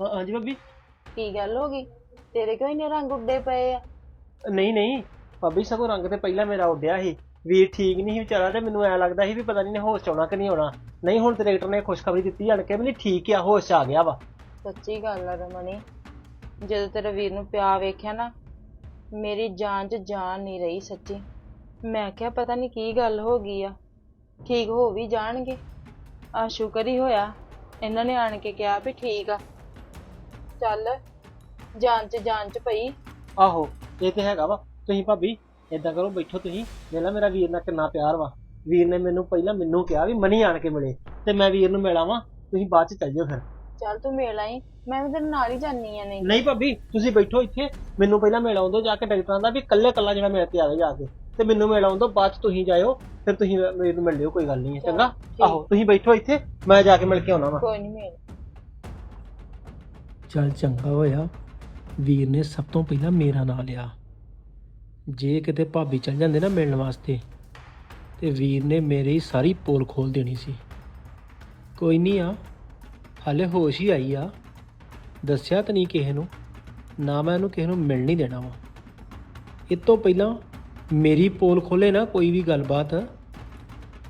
ਹਾਂ- ਹਾਂਜੀ ਭਾਬੀ। ਕੀ ਗੱਲ ਹੋ ਗਈ? ਤੇਰੇ ਕਿਉਂ ਇੰਨੇ ਰੰਗ ਉੱਡੇ ਪਏ ਆ? ਨਹੀਂ ਨਹੀਂ। ਭਾਬੀ ਸਗੋਂ ਰੰਗ ਤੇ ਪਹਿਲਾਂ ਮੇਰਾ ਉੱਡਿਆ ਸੀ। ਵੀਰ ਠੀਕ ਨਹੀਂ ਸੀ ਵਿਚਾਰਾ ਤੇ ਮੈਨੂੰ ਐ ਲੱਗਦਾ ਸੀ ਵੀ ਪਤਾ ਨਹੀਂ ਨੇ ਹੋਸ਼ 'ਚ ਆਉਣਾ ਕਿ ਨਹੀਂ ਆਉਣਾ। ਨਹੀਂ ਹੁਣ ਤੇ ਡਾਕਟਰ ਨੇ ਖੁਸ਼ਖਬਰੀ ਦਿੱਤੀ ਆਣ ਕੇ ਵੀ ਨਹੀਂ ਠੀਕ ਆ ਹੋਸ਼ 'ਚ ਆ ਗਿਆ ਵਾ। ਸੱਚੀ ਗੱਲ ਆ ਰਮਣੀ। ਜਦੋਂ ਤੇਰੇ ਵੀਰ ਨੂੰ ਪਿਆ ਵੇਖਿਆ ਨਾ ਮੇਰੀ ਜਾਨ 'ਚ ਜਾਨ ਨਹੀਂ ਰਹੀ ਸੱਚੀ। ਮੈਂ ਕਿਹਾ ਪਤਾ ਨਹੀਂ ਕੀ ਗੱਲ ਹੋ ਗਈ ਆ। ਠੀਕ ਹੋ ਵੀ ਜਾਣਗੇ। ਆ ਸ਼ੁਕਰ ਹੀ ਹੋਇਆ। ਇਹਨਾਂ ਨੇ ਆਣ ਕੇ ਕਿਹਾ ਵੀ ਠੀਕ ਆ। ਚੱਲ ਜਾਨ 'ਚ ਜਾਨ 'ਚ ਪਈ। ਆਹੋ ਇਹ ਤੇ ਹੈਗਾ ਵਾ। ਤੁਸੀਂ ਭਾਬੀ ਏਦਾਂ ਕਰੋ ਬੈਠੋ ਤੁਸੀਂ। ਵੇਲਾ ਮੇਰਾ ਵੀਰ ਨਾਲ ਕਿੰਨਾ ਪਿਆਰ ਵਾ। ਵੀਰ ਨੇ ਮੈਨੂੰ ਪਹਿਲਾਂ ਮੈਨੂੰ ਕਿਹਾ ਵੀ ਮਨੀ ਆਣ ਕੇ ਮਿਲੇ ਤੇ ਮੈਂ ਵੀਰ ਨੂੰ ਮਿਲਾਵਾਂ ਤੁਸੀਂ ਬਾਅਦ 'ਚ ਚੱਲ ਜਾਓ ਫਿਰ। ਚੱਲ ਤੂੰ ਮਿਲ ਆਈ ਮੈਂ ਵੀ ਤੇਰੇ ਨਾਲ ਹੀ ਜਾਨੀ ਆ ਨਹੀਂ। ਨਹੀਂ ਭਾਬੀ ਤੁਸੀਂ ਬੈਠੋ ਇੱਥੇ। ਮੈਨੂੰ ਪਹਿਲਾਂ ਮਿਲ ਆਉਂਦੋ ਜਾ ਕੇ ਡਾਕਟਰਾਂ ਦਾ ਵੀ ਇਕੱਲੇ ਇਕੱਲਾ ਜਿਹੜਾ ਮੇਰੇ ਤੇ ਆਵੇ ਜਾ ਕੇ। ਤੇ ਮੈਨੂੰ ਮਿਲ ਆਉਂਦੋ ਬਾਅਦ 'ਚ ਤੁਸੀਂ ਜਾਇਓ ਫਿਰ ਤੁਸੀਂ ਮੇਰੇ ਨੂੰ ਮਿਲ ਲਿਓ ਕੋਈ ਗੱਲ ਨਹੀਂ ਹੈ ਚੰਗਾ। ਆਹੋ ਤੁਸੀਂ ਬੈਠੋ ਇੱਥੇ ਮੈਂ ਜਾ ਕੇ ਮਿਲ ਕੇ ਆਉਣਾ ਵਾ। ਕੋਈ ਨਹੀਂ ਮਿਲ। ਚੱਲ ਚੰਗਾ ਹੋਇਆ। ਵੀਰ ਨੇ ਸਭ ਤੋਂ ਪਹਿਲਾਂ ਮੇਰਾ ਨਾਂ ਲਿਆ। ਜੇ ਕਿਤੇ ਭਾਬੀ ਚੱਲ ਜਾਂਦੇ ਨਾ ਮਿਲਣ ਵਾਸਤੇ, ਤੇ ਵੀਰ ਨੇ ਮੇਰੇ ਹੀ ਸਾਰੀ ਪੋਲ ਖੋਲ ਦੇਣੀ ਸੀ। ਕੋਈ ਨਹੀਂ ਆ, ਹਾਲੇ ਹੋਸ਼ ਹੀ ਆਈ ਆ। ਦੱਸਿਆ ਤਾਂ ਨਹੀਂ ਕਿਸੇ ਨੂੰ, ਨਾ ਮੈਂ ਇਹਨੂੰ ਕਿਸੇ ਨੂੰ ਮਿਲ ਨਹੀਂ ਦੇਣਾ ਵਾ। ਇਹ ਤੋਂ ਪਹਿਲਾਂ ਮੇਰੀ ਪੋਲ ਖੋਲੇ ਨਾ ਕੋਈ ਵੀ ਗੱਲਬਾਤ,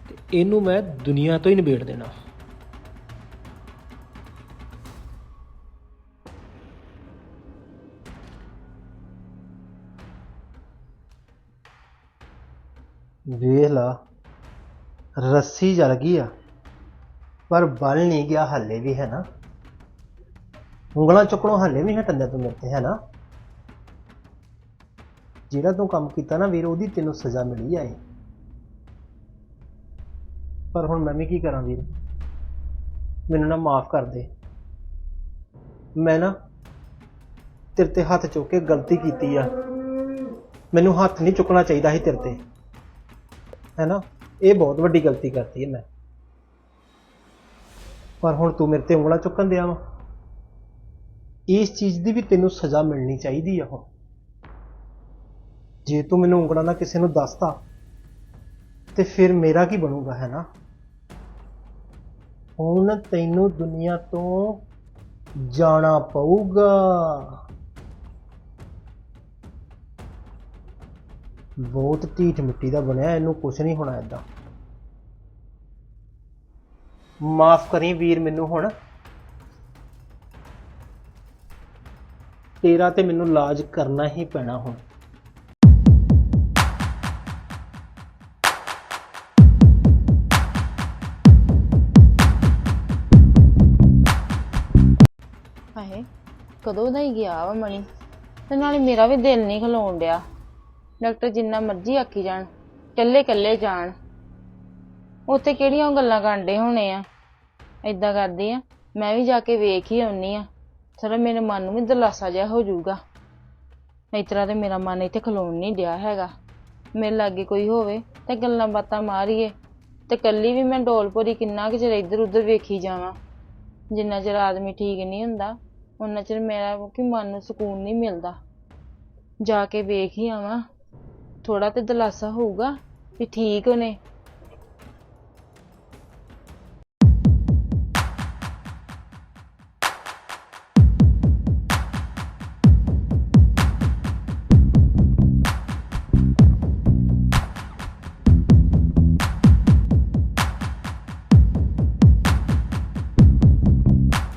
ਤੇ ਇਹਨੂੰ ਮੈਂ ਦੁਨੀਆ ਤੋਂ ਹੀ ਨਿਬੇੜ ਦੇਣਾ। ਵੇਖ ਲਾ, ਰੱਸੀ ਜਲ ਗਈ ਆ, ਪਰ ਬਲ ਨਹੀਂ ਗਿਆ ਹੱਲੇ ਵੀ, ਹੈ ਨਾ? ਉਂਗਲਾਂ ਚੁੱਕਣੋਂ ਹੱਲੇ ਵੀ ਹਟਣ ਤੂੰ ਮੇਰੇ ਹੈ ਨਾ? ਜਿਹੜਾ ਤੂੰ ਕੰਮ ਕੀਤਾ ਨਾ ਵੀਰ, ਉਹਦੀ ਤੈਨੂੰ ਸਜ਼ਾ ਮਿਲੀ ਆਏ ਪਰ ਹੁਣ ਮੈਂ ਵੀ ਕੀ ਕਰਾਂ ਵੀਰ? ਮੈਨੂੰ ਨਾ ਮਾਫ ਕਰ ਦੇ। ਮੈਂ ਨਾ ਤੇਰੇ ਤੇ ਹੱਥ ਚੁੱਕ ਕੇ ਗਲਤੀ ਕੀਤੀ ਆ। ਮੈਨੂੰ ਹੱਥ ਨਹੀਂ ਚੁੱਕਣਾ ਚਾਹੀਦਾ ਸੀ ਤੇਰੇ ਤੇ। ਹੈ ਨਾ ਇਹ ਬਹੁਤ ਵੱਡੀ ਗਲਤੀ ਕਰਤੀ ਹੈ ਮੈਂ ਪਰ ਹੁਣ ਤੂੰ ਮੇਰੇ ਤੇ ਉਂਗਲਾਂ ਚੁੱਕਣ ਦਿਆ ਵਾ। ਇਸ ਚੀਜ਼ ਦੀ ਵੀ ਤੈਨੂੰ ਸਜ਼ਾ ਮਿਲਣੀ ਚਾਹੀਦੀ ਆ ਹੁਣ। ਜੇ ਤੂੰ ਮੈਨੂੰ ਉਂਗਲਾਂ ਨਾਲ ਕਿਸੇ ਨੂੰ ਦੱਸਦਾ ਤੇ ਫਿਰ ਮੇਰਾ ਕੀ ਬਣੂਗਾ ਹੈ ਨਾ ਹੁਣ ਤੈਨੂੰ ਦੁਨੀਆ ਤੋਂ ਜਾਣਾ ਪਊਗਾ। ਬਹੁਤ ਢੀਠ ਮਿੱਟੀ ਦਾ ਬਣਿਆ, ਇਹਨੂੰ ਕੁਛ ਨਹੀਂ ਹੋਣਾ ਏਦਾਂ। ਮਾਫ ਕਰੀ ਵੀਰ ਮੈਨੂੰ ਹੁਣ। ਤੇਰਾ ਤੇ ਮੈਨੂੰ ਇਲਾਜ ਕਰਨਾ ਹੀ ਪੈਣਾ ਹੁਣ। ਹਾਏ, ਕਦੋਂ ਦਾ ਹੀ ਗਿਆ ਵਾ ਮਣੀ? ਤੇ ਨਾਲੇ ਮੇਰਾ ਵੀ ਦਿਲ ਨਹੀਂ ਖਲੋਣ ਡਿਆ। ਡਾਕਟਰ ਜਿੰਨਾ ਮਰਜ਼ੀ ਆਖੀ ਜਾਣ ਕੱਲੇ ਕੱਲੇ ਜਾਣ। ਉੱਥੇ ਕਿਹੜੀਆਂ ਉਹ ਗੱਲਾਂ ਕਾਂਡੇ ਹੋਣੇ ਆ? ਏਦਾਂ ਕਰਦੀ ਆ, ਮੈਂ ਵੀ ਜਾ ਕੇ ਵੇਖ ਹੀ ਆਉਣੀ ਆ। ਥੋੜਾ ਮੇਰੇ ਮਨ ਨੂੰ ਵੀ ਦਲਾਸਾ ਜਿਹਾ ਹੋ ਜਾਊਗਾ। ਇਸ ਤਰ੍ਹਾਂ ਤੇ ਮੇਰਾ ਮਨ ਇੱਥੇ ਖਲੋਣ ਨਹੀਂ ਡਿਆ ਹੈਗਾ। ਮੇਰੇ ਲਾਗੇ ਕੋਈ ਹੋਵੇ ਤੇ ਗੱਲਾਂ ਬਾਤਾਂ ਮਾਰੀਏ। ਤੇ ਕੱਲੀ ਵੀ ਮੈਂ ਡੋਲਪੁਰੀ ਕਿੰਨਾ ਕੁ ਚਿਰ ਇੱਧਰ ਉੱਧਰ ਵੇਖੀ ਜਾਵਾਂ। ਜਿੰਨਾ ਚਿਰ ਆਦਮੀ ਠੀਕ ਨਹੀਂ ਹੁੰਦਾ ਉਹਨਾਂ ਚਿਰ ਮੇਰਾ ਕਿ ਮਨ ਨੂੰ ਸਕੂਨ ਨਹੀਂ ਮਿਲਦਾ। ਜਾ ਕੇ ਵੇਖ ਹੀ ਆਵਾਂ। ਥੋੜਾ ਤੇ ਦਲਾਸਾ ਹੋਊਗਾ ਵੀ ਠੀਕ ਨੇ।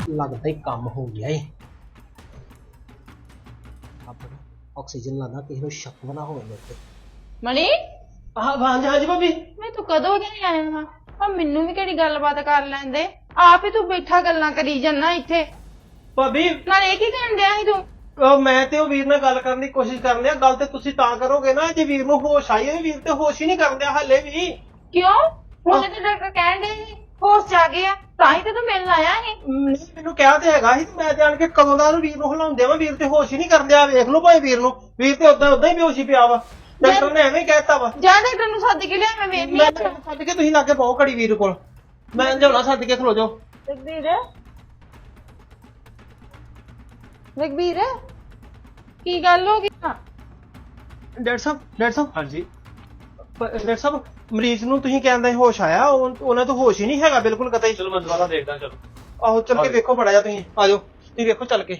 ਲੱਗਦਾ ਹੀ ਕੰਮ ਹੋ ਗਿਆ ਏ। ਆਪਣਾ ਆਕਸੀਜਨ ਲਾਦਾ, ਕਿਸੇ ਨੂੰ ਸ਼ੱਕ ਨਾ ਹੋਵੇ ਮੇਰੇ ਤੇ। ਮਣੀ? ਹਾਂ ਹਾਂਜੀ ਹਾਂਜੀ ਭਾਬੀ। ਮੈਂ ਤੂੰ ਕਦੋਂ ਦੇ ਆਇਆ ਵਾ? ਆ ਮੈਨੂੰ ਵੀ ਕਿਹੜੀ ਗੱਲਬਾਤ ਕਰ ਲੈਂਦੇ? ਆਪ ਹੀ ਤੂੰ ਬੈਠਾ ਗੱਲਾਂ ਕਰੀ ਜਾਂਦਾ ਇੱਥੇ। ਭਾਬੀ। ਨਾਲ ਇਹ ਕੀ ਕਰਨ ਡਿਆ ਸੀ ਤੂੰ? ਉਹ ਮੈਂ ਤੇ ਉਹ ਵੀਰ ਨਾਲ ਗੱਲ ਕਰਨ ਦੀ ਕੋਸ਼ਿਸ਼ ਕਰਨ ਲਿਆ ਗੱਲ ਤੇ ਤੁਸੀਂ ਤਾਂ ਕਰੋਗੇ ਨਾ ਜੇ ਵੀਰ ਨੂੰ ਹੋਸ਼ ਆਈ ਹੈ ਵੀਰ ਤੇ ਹੋਸ਼ ਹੀ ਨਹੀਂ ਕਰਨ ਦਿਆ ਹੱਲੇ ਵੀ। ਕਿਉਂ? ਹੁਣ ਤੇ ਡਾਕਟਰ ਕਹਿਣ ਸੀ ਹੋਸ਼ ਆ ਗਿਆ ਤਾਂ ਹੀ ਤੇ ਤੂੰ ਮਿਲਣ ਆਇਆ ਨਹੀਂ ਮੈਨੂੰ ਕਿਹਾ ਤੇ ਹੈਗਾ ਸੀ ਮੈਂ ਜਾਣ ਕੇ ਕਦੋਂ ਦਾ ਉਹਨੂੰ ਵੀਰ ਨੂੰ ਹਿਲਾਉਂਦਿਆ ਵਾ ਵੀਰ ਤੇ ਹੋਸ਼ ਹੀ ਨਹੀਂ ਕਰਨ ਦਿਆ ਵੇਖ ਲਓ ਭਾਈ ਵੀਰ ਨੂੰ। ਵੀਰ ਤੇ ਉਦਾਂ ਉਦਾਂ ਹੀ ਬੇਹੋਸ਼ੀ ਪਿਆ ਵਾ। ਡਾਕਟਰ ਨੇ ਐਵੇਂ ਹੀ ਕਹਿਤਾ ਵਾ। ਜਾ ਡਾਕਟਰ ਨੂੰ ਸੱਦ ਕੇ ਲਿਆ ਮੈਂ ਵੇਖਨੀ ਮੈਂ ਛੱਡ ਕੇ ਤੁਸੀਂ ਲਾਗੇ ਪਾਓ ਘੜੀ ਵੀਰ ਕੋਲ। ਮੈਂ ਜਾਉਣਾ ਛੱਡ ਕੇ ਖਲੋ ਜਾਓ। ਰਘਬੀਰ। ਰਘਬੀਰ ਕੀ ਗੱਲ ਹੋ ਗਈ? ਡਾਕਟਰ ਸਾਹਿਬ ਡਾਕਟਰ ਸਾਹਿਬ। ਹਾਂਜੀ। ਪ- ਡਾਕਟਰ ਸਾਹਿਬ ਮਰੀਜ਼ ਨੂੰ ਤੁਸੀਂ ਕਹਿੰਦੇ ਹੋਸ਼ ਆਇਆ ਉਹ- ਉਹਨਾਂ ਤੋਂ ਹੋਸ਼ ਹੀ ਨਹੀਂ ਹੈਗਾ ਬਿਲਕੁਲ ਕਤਈ ਚਲੋ ਮੈਂ ਦੁਬਾਰਾ ਦੇਖਦਾ ਚਲੋ। ਆਹੋ ਚੱਲ ਕੇ। ਵੇਖੋ ਬੜਾ ਜਾ ਤੁਸੀਂ। ਆ ਜਾਓ। ਤੁਸੀਂ ਵੇਖੋ ਚੱਲ ਕੇ।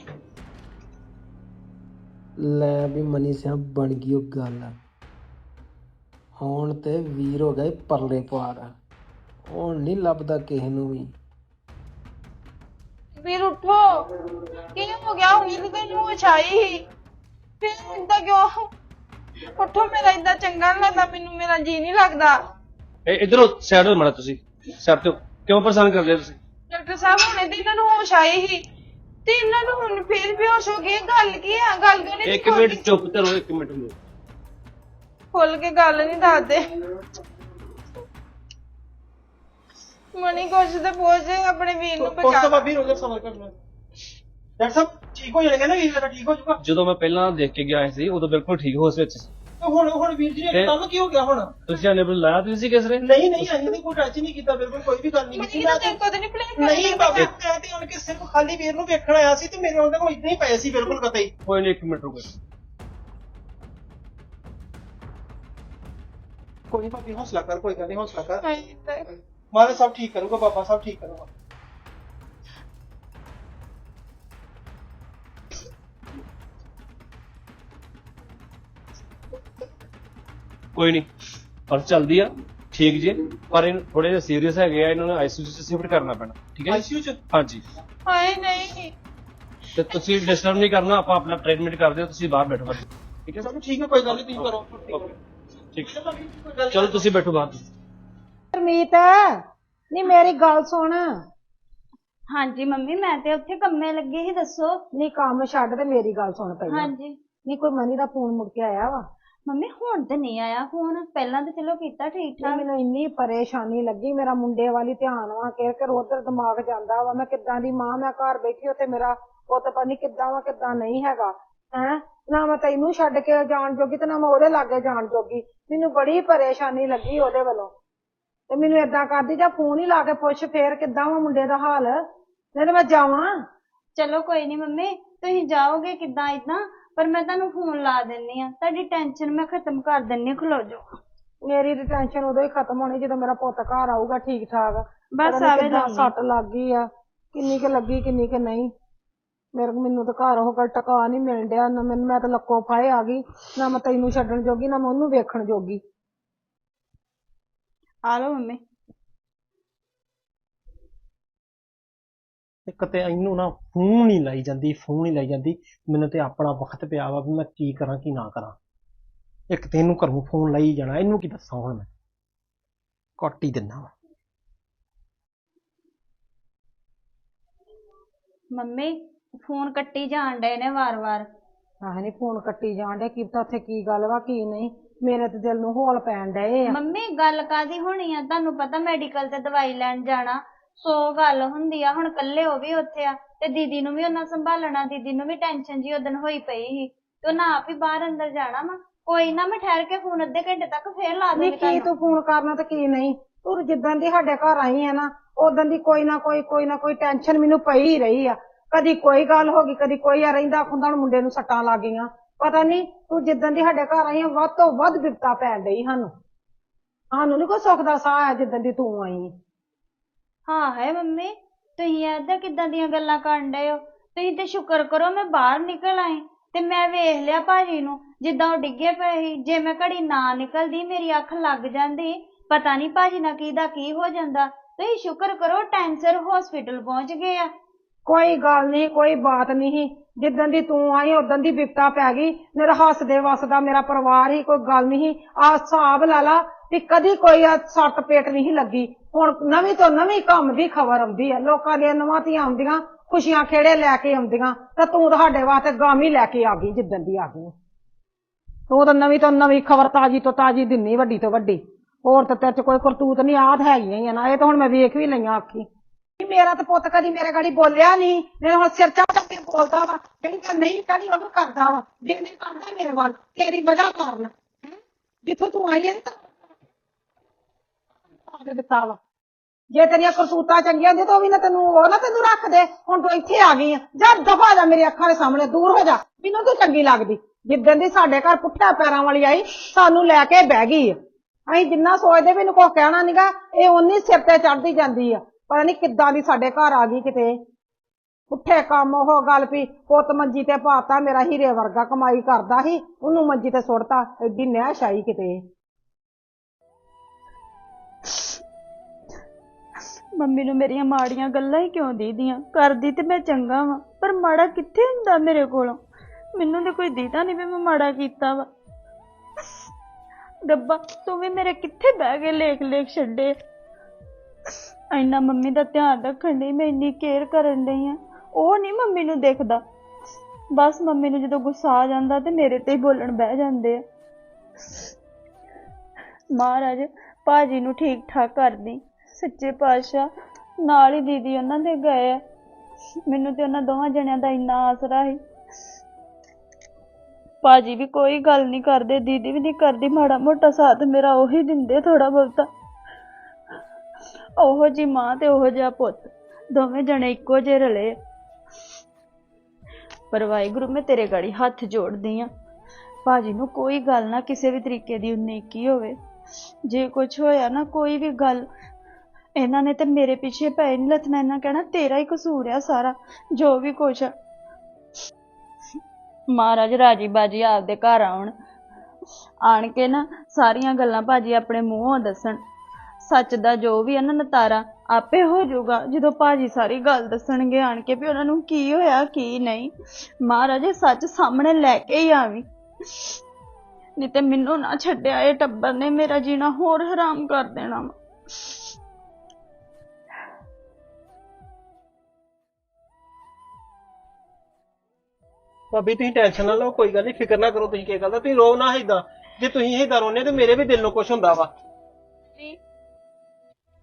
ਲੈ ਵੀ ਮਨੀ ਸਿਆ ਬਣ ਗਈ ਉਹ ਗੱਲ। ਹੁਣ ਤੇ ਵੀਰ ਹੋ ਗਏ ਪਰਲੇ ਪਾਰ ਹੁਣ ਨਹੀਂ ਲੱਭਦਾ ਕਿਸੇ ਨੂੰ ਵੀ। ਵੀਰ ਉੱਠੋ। ਕੀ ਹੋ ਗਿਆ? ਹੁਣ ਤੇ ਤੈਨੂੰ ਛਾਈ ਸੀ। ਫਿਰ ਇੰਦਾ ਕਿਉਂ? ਉੱਠੋ ਮੇਰਾ ਇੰਦਾ ਚੰਗਾ ਨਹੀਂ ਲੱਗਦਾ ਮੈਨੂੰ ਮੇਰਾ ਜੀ ਨਹੀਂ ਲੱਗਦਾ। ਇਹ ਇਧਰੋਂ ਸਾਈਡ ਹੋ ਮੜਾ ਤੁਸੀਂ ਸਾਈਡ ਤੇ ਕਿਉਂ ਪਰੇਸ਼ਾਨ ਕਰਦੇ ਹੋ ਤੁਸੀਂ? ਡਾਕਟਰ ਸਾਹਿਬ ਹੁਣੇ ਤੇ ਇਹਨਾਂ ਨੂੰ ਹੋਸ਼ ਆਈ ਸੀ। ਤੇ ਇਹਨਾਂ ਨੂੰ ਹੁਣ ਫੇਰ ਬੇਹੋਸ਼ ਹੋ ਗਏ। ਗੱਲ ਕੀ ਆ? ਗੱਲ ਕਿਉਂ ਨਹੀਂ ਇੱਕ ਮਿੰਟ ਚੁੱਪ ਤੇ ਰਹੋ ਇੱਕ ਮਿੰਟ ਰੁਕੋ। ਖੁੱਲ ਕੇ ਗੱਲ ਨਹੀਂ ਦੱਸਦੇ। ਮਣੀ ਕੁਛ ਤੇ ਪੁੱਛ ਆਪਣੇ ਵੀਰ ਨੂੰ ਉਸ ਤੋਂ ਬਚਾ ਬਾਅਦ ਵੀਰ ਹੋ ਗਿਆ ਸਮਝ ਕਰ ਲੈ। ਡਾਕਟਰ ਸਾਹਿਬ ਠੀਕ ਹੋ ਜਾਣਗੇ ਨਾ ਵੀਰ? ਮੇਰਾ ਠੀਕ ਹੋ ਜਾਊਗਾ। ਜਦੋਂ ਮੈਂ ਪਹਿਲਾਂ ਦੇਖ ਕੇ ਗਿਆ ਸੀ ਉਦੋਂ ਬਿਲਕੁਲ ਠੀਕ ਹੋਸ ਵਿੱਚ। ਸੀ ਤੇ ਹੁਣ ਹੁਣ ਵੀਰ ਜੀ ਨੇ ਇਹ- ਕੰਮ ਕੀ ਹੋ ਗਿਆ ਹੁਣ? ਤੁਸੀਂ ਅਨੇਬਲ ਲਾਇਆ ਤੁਸੀਂ ਕਿਸ ਨੇ? ਨਹੀਂ ਨਹੀਂ ਅਸੀਂ ਨੇ ਕੋਈ ਟੱਚ ਨਹੀਂ ਕੀਤਾ ਬਿਲਕੁਲ ਕੋਈ ਵੀ ਗੱਲ ਨਹੀਂ ਕੀਤੀ। ਮੈਂ ਤਾਂ ਤੇ ਤੇਰੇ ਕੋਲ ਨਹੀਂ ਪਲੇ ਨਹੀਂ ਬਾਬਾ ਮੈਂ ਤੇ ਹੁਣ ਕਿ ਸਿਰਫ ਖਾਲੀ ਵੀਰ ਨੂੰ ਵੇਖਣ ਆਇਆ ਸੀ ਤੇ ਮੇਰੇ ਉਹਦੇ ਕੋਲ ਇਦਾਂ ਹੀ ਪਏ ਸੀ ਬਿਲਕੁਲ ਕਤਈ ਕੋਈ ਨਹੀਂ ਇੱਕ ਮਿੰਟ ਰੁਕੋ। ਕੋਈ ਨਹੀਂ ਭਾਬੀ ਹੌਸਲਾ ਕਰ ਕੋਈ ਗੱਲ ਨਹੀਂ ਹੌਸਲਾ ਕਰ ਮਾਰੇ ਸਭ ਠੀਕ ਕਰੂਗਾ ਬਾਬਾ ਸਭ ਠੀਕ ਕਰੂਗਾ ਕੋਈ ਨਹੀਂ ਪਰ ਚੱਲਦੀ ਆ ਠੀਕ ਜੇ ਪਰ ਇਹ ਥੋੜੇ ਜਿਹਾ ਸੀਰੀਅਸ ਹੈਗੇ ਆ ਇਹਨਾਂ ਨੂੰ ਆਈਸੀਯੂ ਚ ਸ਼ਿਫਟ ਕਰਨਾ ਪੈਣਾ ਠੀਕ ਹੈ ਜੀ? ਆਈਸੀਯੂ ਚ ਹਾਂਜੀ ਹਾਏ ਨਹੀਂ ਤੇ ਤੁਸੀਂ ਡਿਸਟਰਬ ਨਹੀਂ ਕਰਨਾ ਆਪਾਂ ਆਪਣਾ ਟ੍ਰੀਟਮੈਂਟ ਕਰਦੇ ਹੋ ਤੁਸੀਂ ਬਾਹਰ ਬੈਠੋ ਬਸ ਠੀਕ ਹੈ ਚਲੋ ਠੀਕ ਹੈ ਕੋਈ ਗੱਲ ਨਹੀਂ ਤੁਸੀਂ ਕਰੋ ਓਕੇ ਠੀਕ ਚਲੋ ਤੁਸੀਂ ਬੈਠੋ ਬਾਹਰ। ਰਮੀਤ ਨਹੀਂ ਮੇਰੀ ਗੱਲ ਸੁਣ। ਹਾਂਜੀ ਮੰਮੀ ਮੈਂ ਤੇ ਉੱਥੇ ਕੰਮੇ ਲੱਗੀ ਸੀ ਦੱਸੋ। ਨਹੀਂ ਕੰਮ ਛੱਡ ਤੇ ਮੇਰੀ ਗੱਲ ਸੁਣ ਪਹਿਲਾਂ। ਹਾਂਜੀ। ਨਹੀਂ ਕੋਈ ਮਨੀ ਦਾ ਫੋਨ ਮੁੜ ਕੇ ਆਇਆ ਵਾ? ਮੰਮੀ ਹੁਣ ਤੇ ਨਹੀਂ ਆਇਆ ਫੋਨ। ਪਹਿਲਾਂ ਤਾਂ ਚਲੋ ਕੀਤਾ ਠੀਕ ਠਾਕ ਮੈਨੂੰ ਇੰਨੀ ਪਰੇਸ਼ਾਨੀ ਲੱਗੀ ਮੇਰਾ ਮੁੰਡੇ ਵਾਲੀ ਧਿਆਨ ਵਾ ਕਿ ਕਿ ਉਧਰ ਦਿਮਾਗ ਜਾਂਦਾ ਵਾ ਮੈਂ ਕਿੱਦਾਂ ਦੀ ਮਾਂ ਮੈਂ ਘਰ ਬੈਠੀ ਉੱਥੇ ਮੇਰਾ ਪੁੱਤ ਪਤਾ ਨਹੀਂ ਕਿੱਦਾਂ ਵਾ ਕਿੱਦਾਂ ਨਹੀਂ ਹੈਗਾ। ਹੈ? ਨਾ ਮੈਂ ਤੈਨੂੰ ਛੱਡ ਕੇ ਜਾਣ ਜੋਗੀ ਤੇ ਨਾ ਮੈਂ ਉਹਦੇ ਲਾਗੇ ਜਾਣ ਜੋਗੀ। ਮੈਨੂੰ ਬੜੀ ਪਰੇਸ਼ਾਨੀ ਲੱਗੀ ਉਹਦੇ ਵੱਲੋਂ। ਤੇ ਮੈਨੂੰ ਏਦਾਂ ਕਰਦੀ ਜਾਂ ਫੋਨ ਹੀ ਲਾ ਕੇ ਪੁੱਛ ਫੇਰ ਕਿੱਦਾਂ ਵਾ ਮੁੰਡੇ ਦਾ ਹਾਲ। ਨਹੀਂ ਤੇ ਮੈਂ ਜਾਵਾਂ। ਚਲੋ ਕੋਈ ਨਹੀਂ ਮੰਮੀ ਤੁਸੀਂ ਜਾਓਗੇ ਕਿੱਦਾਂ ਇਦਾਂ ਪਰ ਮੈਂ ਤੁਹਾਨੂੰ ਫੋਨ ਲਾ ਦਿੰਨੀ ਆ। ਤੁਹਾਡੀ ਟੈਨਸ਼ਨ ਮੈਂ ਖਤਮ ਕਰ ਦਿੰਨੀ ਖਲੋ ਜਾਓ। ਮੇਰੀ ਟੈਨਸ਼ਨ ਉਦੋਂ ਹੀ ਖਤਮ ਹੋਣੀ ਜਦੋਂ ਮੇਰਾ ਪੁੱਤ ਘਰ ਆਊਗਾ ਠੀਕ ਠਾਕ ਬਸ ਪਤਾ ਨੀ ਆਵੇ ਕਿੱਦਾਂ। ਸੱਟ ਲੱਗ ਗਈ ਆ ਕਿੰਨੀ ਕੁ ਲੱਗੀ ਕਿੰਨੀ ਕੁ ਨਹੀਂ। ਮੇਰੇ ਮੈਨੂੰ ਤਾਂ ਘਰ ਉਹ ਟਕਾ ਨਹੀਂ ਮਿਲਣ ਡਿਆ ਨਾ ਮੈਨੂੰ ਮੈਂ ਤਾਂ ਲੱਕੋ ਫਾਏ ਆ ਗਈ ਨਾ ਮੈਂ ਤੈਨੂੰ ਛੱਡਣ ਜੋਗੀ ਨਾ ਮੈਂ ਉਹਨੂੰ ਵੇਖਣ ਜੋਗੀ। ਆ ਲਓ ਮੰਮੀ। ਇੱਕ ਤੇ ਇਹਨੂੰ ਨਾ ਫੋਨ ਹੀ ਲਾਈ ਜਾਂਦੀ ਫੋਨ ਹੀ ਲਾਈ ਜਾਂਦੀ ਮੈਨੂੰ ਤੇ ਆਪਣਾ ਵਕਤ ਪਿਆ ਵਾ ਵੀ ਮੈਂ ਕੀ ਕਰਾਂ ਕੀ ਨਾ ਕਰਾਂ। ਇੱਕ ਤੇ ਇਹਨੂੰ ਘਰੋਂ ਫੋਨ ਲਾਈ ਜਾਣਾ ਇਹਨੂੰ ਕੀ ਦੱਸਾਂ ਹੁਣ ਮੈਂ? ਕੱਟ ਹੀ ਦਿੰਦਾ ਵਾ। ਮੰਮੀ ਫੋਨ ਕੱਟੀ ਜਾਣ ਡਏ ਨੇ ਵਾਰ-ਵਾਰ ਆਹ ਨਹੀਂ ਫੋਨ ਕੱਟੀ ਜਾਣ ਡਿਆ ਕੀ ਪਤਾ ਉੱਥੇ ਕੀ ਗੱਲ ਵਾ ਕੀ ਨਹੀਂ। ਮੇਰੇ ਤੇ ਦਿਲ ਨੂੰ ਹੌਲ ਪੈਣ ਡਏ ਆ। ਮੰਮੀ ਗੱਲ ਕਾਦੀ ਹੋਣੀ ਆ? ਤੁਹਾਨੂੰ ਪਤਾ ਮੈਡੀਕਲ ਤੇ ਦਵਾਈ ਲੈਣ ਜਾਣਾ ਸੋ ਗੱਲ ਹੁੰਦੀ ਆ। ਹੁਣ ਕੱਲੇ ਉਹ ਵੀ ਉੱਥੇ ਆ ਤੇ ਦੀਦੀ ਨੂੰ ਵੀ ਉਹਨਾਂ ਸੰਭਾਲਣਾ ਦੀਦੀ ਨੂੰ ਵੀ ਟੈਨਸ਼ਨ ਜੀ ਉਦਣ ਹੋਈ ਪਈ ਸੀ। ਤੇ ਉਹਨਾਂ ਆਪ ਹੀ ਬਾਹਰ ਅੰਦਰ ਜਾਣਾ ਵਾ। ਕੋਈ ਨਾ ਮੈਂ ਠਹਿਰ ਕੇ ਫੋਨ ਅੱਧੇ ਘੰਟੇ ਤੱਕ ਫੇਰ ਲਾ ਨਹੀਂ ਦੂੰਗੀ ਕੀ ਤੁਹਾਨੂੰ। ਤੂੰ ਫੋਨ ਕਰਨਾ ਤੇ ਕੀ ਨਹੀਂ? ਤੂੰ ਜਿੱਦਾਂ ਦੀ ਸਾਡੇ ਘਰ ਆਈ ਆ ਨਾ ਉਦੋਂ ਦੀ ਕੋਈ ਨਾ ਕੋਈ ਕੋਈ ਨਾ ਕੋਈ ਟੈਨਸ਼ਨ ਮੈਨੂੰ ਪਈ ਹੀ ਰਹੀ ਆ। ਕਦੀ ਕੋਈ ਗੱਲ ਹੋ ਗਈ, ਕਦੀ ਕੋਈ ਆ ਰਹਿੰਦਾ ਖੁੰਦਾ ਹੁਣ ਮੁੰਡੇ ਨੂੰ ਸੱਟਾਂ ਲੱਗ ਗਈਆਂ। ਪਤਾ ਨਹੀਂ ਤੂੰ ਜਿੱਦਾਂ ਦੀ ਸਾਡੇ ਘਰ ਆਈ ਆ, ਵੱਧ ਤੋਂ ਵੱਧ ਬਿਪਤਾ ਪੈਣ ਡਈ ਸਾਨੂੰ। ਸਾਨੂੰ ਨਹੀਂ ਕੋਈ ਸੁੱਖ ਦਾ ਸਾਹ ਹੈ ਜਿੱਦਾਂ ਦੀ ਤੂੰ ਆਈ ਆਂ। ਹਾਂ ਹੈ ਮੰਮੀ, ਤੁਸੀਂ ਏਦਾਂ ਕਿੱਦਾਂ ਦੀਆਂ ਗੱਲਾਂ ਕਰਨ ਡਏ ਹੋ? ਤੁਸੀਂ ਤੇ ਸ਼ੁਕਰ ਕਰੋ, ਮੈਂ ਬਾਹਰ ਨਿਕਲ ਆਈ ਤੇ ਮੈਂ ਵੇਖ ਲਿਆ ਭਾਜੀ ਨੂੰ, ਜਿੱਦਾਂ ਉਹ ਡਿੱਗੇ ਪਏ ਸੀ। ਜੇ ਮੈਂ ਘੜੀ ਨਾ ਨਿਕਲਦੀ, ਮੇਰੀ ਅੱਖ ਲੱਗ ਜਾਂਦੀ, ਪਤਾ ਨਹੀਂ ਭਾਜੀ ਨਾਲ ਕਿਹਦਾ ਕੀ ਹੋ ਜਾਂਦਾ। ਤੁਸੀਂ ਸ਼ੁਕਰ ਕਰੋ, ਟੈਂਸਰ ਹਸਪੀਟਲ ਪਹੁੰਚ ਗਏ ਆ। ਕੋਈ ਗੱਲ ਨਹੀਂ, ਕੋਈ ਬਾਤ ਨਹੀਂ ਜਿੱਦਾਂ ਦੀ ਤੂੰ ਆਈ ਉਦੋਂ ਦੀ ਬਿਪਤਾ ਪੈ ਗਈ। ਮੇਰਾ ਹੱਸਦੇ ਵਸਦਾ ਮੇਰਾ ਪਰਿਵਾਰ ਹੀ ਕੋਈ ਗੱਲ ਨਹੀਂ ਆ ਹਿਸਾਬ ਲਾ ਲਾ ਵੀ ਕਦੀ ਕੋਈ ਆ ਸੱਟ ਪੇਟ ਨਹੀਂ ਲੱਗੀ। ਹੁਣ ਨਵੀਂ ਤੋਂ ਨਵੀਂ ਕੰਮ ਦੀ ਖਬਰ ਆਉਂਦੀ ਹੈ ਲੋਕਾਂ ਦੀਆਂ ਨਵਾਂ ਧੀਆਂ ਆਉਂਦੀਆਂ, ਖੁਸ਼ੀਆਂ ਖੇੜੇ ਲੈ ਕੇ ਆਉਂਦੀਆਂ। ਤਾਂ ਤੂੰ ਤੁਹਾਡੇ ਵਾਸਤੇ ਗਾਮੀ ਲੈ ਕੇ ਆ ਗਈ ਜਿੱਦਣ ਦੀ ਆ ਗਈ। ਤੂੰ ਤਾਂ ਨਵੀਂ ਤੋਂ ਨਵੀਂ ਖਬਰ ਤਾਜੀ ਤੋਂ ਤਾਜੀ ਦਿੰਨੀ ਵੱਡੀ ਤੋਂ ਵੱਡੀ। ਹੋਰ ਤਾਂ ਤੇਰੇ ਚ ਕੋਈ ਕਰਤੂਤ ਨਹੀਂ ਆਦ ਹੈਗੀਆਂ ਹੀ ਆ ਨਾ। ਇਹ ਤਾਂ ਹੁਣ ਮੈਂ ਵੇਖ ਵੀ ਲਈਆਂ ਆਖੀ ਮੇਰਾ ਤਾਂ ਪੁੱਤ ਕਦੀ ਮੇਰੇ ਗਾੜੀ ਬੋਲਿਆ ਨਹੀਂ। ਮੇਰੇ ਹੁਣ ਸਿਰ ਚਾਹ ਕੇ ਬੋਲਦਾ ਵਾ। ਜਿਹੜੀ ਤਾਂ ਨਹੀਂ ਕਰੀ, ਉਹਨੂੰ ਕਰਦਾ ਵਾ। ਜੇ ਨਹੀਂ ਕਰਦਾ ਮੇਰੇ ਵੱਲ, ਤੇਰੀ ਵਜ੍ਹਾ ਕਾਰਨ। ਹੈਂ? ਜਿੱਥੋਂ ਤੂੰ ਆਈ ਹੈ ਤਾਂ ਆਗੇ ਦਿੱਤਾ ਵਾ। ਜੇ ਤੇਰੀਆਂ ਕਰਤੂਤਾਂ ਚੰਗੀਆਂ ਹੁੰਦੀਆਂ ਤਾਂ ਉਹ ਵੀ ਨਾ ਤੈਨੂੰ, ਉਹ ਨਾ ਤੈਨੂੰ ਰੱਖ ਦੇ ਹੁਣ ਤੂੰ ਇੱਥੇ ਆ ਗਈ ਆ। ਜਾ ਦਫਾ ਜਾ ਮੇਰੇ ਅੱਖਾਂ ਦੇ ਸਾਹਮਣੇ, ਦੂਰ ਹੋ ਜਾ। ਮੈਨੂੰ ਤੂੰ ਚੰਗੀ ਲੱਗਦੀ। ਜਿੱਦਣ ਦੀ ਸਾਡੇ ਘਰ ਪੁੱਠਾ ਪੈਰਾਂ ਵਾਲੀ ਆਈ, ਸਾਨੂੰ ਲੈ ਕੇ ਬਹਿ ਗਈ ਆ। ਅਸੀਂ ਜਿੰਨਾ ਸੋਚਦੇ ਵੀ ਇਹਨੂੰ ਕੁਛ ਕਹਿਣਾ ਨੀਗਾ, ਇਹ ਉਨੀ ਸਿਰ ਤੇ ਚੜਦੀ ਜਾਂਦੀ ਆ। ਪਤਾ ਨਹੀਂ ਕਿੱਦਾਂ ਦੀ ਸਾਡੇ ਘਰ ਆ ਗਈ ਕਿਤੇ। ਉੱਠੇ ਕੰਮ, ਉਹ ਗੱਲ ਵੀ ਪੁੱਤ ਮੰਜੀ ਤੇ ਪਾਤਾ, ਮੇਰਾ ਹੀਰੇ ਵਰਗਾ ਕਮਾਈ ਕਰਦਾ ਸੀ, ਉਹਨੂੰ ਮੰਜੀ ਤੇ ਸੁੱਟਤਾ, ਐਡੀ ਨਹਿਸ਼ ਆਈ ਕਿਤੇ। ਮੰਮੀ ਨੂੰ ਮੇਰੀਆਂ ਮਾੜੀਆਂ ਗੱਲਾਂ ਹੀ ਕਿਉਂ ਦੀਦੀਆਂ? ਕਰਦੀ ਤੇ ਮੈਂ ਚੰਗਾ ਵਾਂ, ਪਰ ਮਾੜਾ ਕਿੱਥੇ ਹੁੰਦਾ ਮੇਰੇ ਕੋਲੋਂ? ਮੈਨੂੰ ਤੇ ਕੋਈ ਦੀਦਾ ਨਹੀਂ ਵੀ ਮੈਂ ਮਾੜਾ ਕੀਤਾ ਵਾ। ਰੱਬਾ, ਤੂੰ ਵੀ ਮੇਰੇ ਕਿੱਥੇ ਬਹਿ ਕੇ ਲੇਖ ਲੇਖ ਛੱਡੇ? ਇੰਨਾ ਮੰਮੀ ਦਾ ਧਿਆਨ ਰੱਖਣ ਲਈ ਮੈਂ ਇੰਨੀ ਕੇਅਰ ਕਰਨ ਲਈ ਆ। ਉਹ ਨਹੀਂ ਮੰਮੀ ਨੂੰ ਦੇਖਦਾ। ਬਸ ਮੰਮੀ ਨੂੰ ਜਦੋਂ ਗੁੱਸਾ ਆ ਜਾਂਦਾ ਤੇ ਮੇਰੇ ਤੇ ਹੀ ਬੋਲਣ ਬਹਿ ਜਾਂਦੇ ਆ। ਮਹਾਰਾਜ, ਭਾਜੀ ਨੂੰ ਠੀਕ ਠਾਕ ਕਰਦੀ। ਸੱਚੇ ਪਾਤਸ਼ਾਹ, ਨਾਲ ਹੀ ਦੀਦੀ ਉਹਨਾਂ ਦੇ ਗਏ ਆ। ਮੈਨੂੰ ਤੇ ਉਹਨਾਂ ਦੋਵਾਂ ਜਣਿਆਂ ਦਾ ਇੰਨਾ ਆਸਰਾ ਸੀ। ਭਾਜੀ ਵੀ ਕੋਈ ਗੱਲ ਨਹੀਂ ਕਰਦੇ, ਦੀਦੀ ਵੀ ਨਹੀਂ ਕਰਦੀ। ਮਾੜਾ ਮੋਟਾ ਸਾਥ ਮੇਰਾ ਉਹੀ ਦਿੰਦੇ ਥੋੜਾ ਬਹੁਤਾ। ਉਹੋ ਜੀ ਮਾਂ ਤੇ ਉਹੋ ਜਿਹਾ ਪੁੱਤ। ਦੋਵੇਂ ਜਣੇ ਇੱਕੋ ਜਿਹੇ ਰਲੇ। ਪਰ ਵਾਹਿਗੁਰੂ, ਮੈਂ ਤੇਰੇ ਗਾੜੀ ਹੱਥ ਜੋੜਦੀ ਆ। ਭਾਜੀ ਨੂੰ ਕੋਈ ਗੱਲ ਨਾ, ਕਿਸੇ ਵੀ ਤਰੀਕੇ ਦੀ ਉਨੀਕੀ ਹੋਵੇ। ਜੇ ਕੁਝ ਹੋਇਆ ਨਾ, ਕੋਈ ਵੀ ਗੱਲ, ਇਹਨਾਂ ਨੇ ਤੇ ਮੇਰੇ ਪਿੱਛੇ ਪੈ ਨਹੀਂ ਲੱਥਣਾ। ਇਹਨਾਂ ਕਹਿਣਾ, ਤੇਰਾ ਹੀ ਕਸੂਰ ਆ ਸਾਰਾ, ਜੋ ਵੀ ਕੁਛ ਮਹਾਰਾਜ, ਰਾਜੀ ਬਾਜੀ ਆਪਦੇ ਘਰ ਆਉਣ। ਆਣ ਕੇ ਨਾ, ਸਾਰੀਆਂ ਗੱਲਾਂ ਭਾਜੀ ਆਪਣੇ ਮੂੰਹੋਂ ਦੱਸਣ। ਸੱਚ ਦਾ ਜੋ ਵੀ ਹੈ ਨਾ ਨਤਾਰਾ ਆਪੇ ਹੋ ਜਾਊਗਾ। ਜਦੋਂ ਭਾਜੀ ਸਾਰੀ ਗੱਲ ਦੱਸਣਗੇ ਆਣ ਕੇ ਵੀ ਉਹਨਾਂ ਨੂੰ ਕੀ ਹੋਇਆ ਕੀ ਨਹੀਂ। ਮਹਾਰਾਜ ਸੱਚ ਸਾਹਮਣੇ ਲੈ ਕੇ ਹੀ ਆਵੀਂ। ਨਹੀਂ ਤੇ ਮੈਨੂੰ ਨਾ ਛੱਡਿਆ ਇਹ ਟੱਬਰ ਨੇ ਮੇਰਾ ਜੀਣਾ ਹੋਰ ਹਰਾਮ ਕਰ ਦੇਣਾ ਵਾ। ਭਾਬੀ ਤੁਸੀਂ ਟੈਨਸ਼ਨ ਨਾ ਲਓ ਕੋਈ ਗੱਲ ਨਹੀਂ ਫਿਕਰ ਨਾ ਕਰੋ ਤੁਸੀਂ ਕੀ ਗੱਲ ਦਾ। ਤੁਸੀਂ ਰੋ ਨਾ ਏਦਾਂ। ਜੇ ਤੁਸੀਂ ਏਦਾਂ ਰੋਨੇ ਤੇ ਮੇਰੇ ਵੀ ਦਿਲ ਨੂੰ ਕੁਝ ਹੁੰਦਾ ਵਾ। ਜੀ।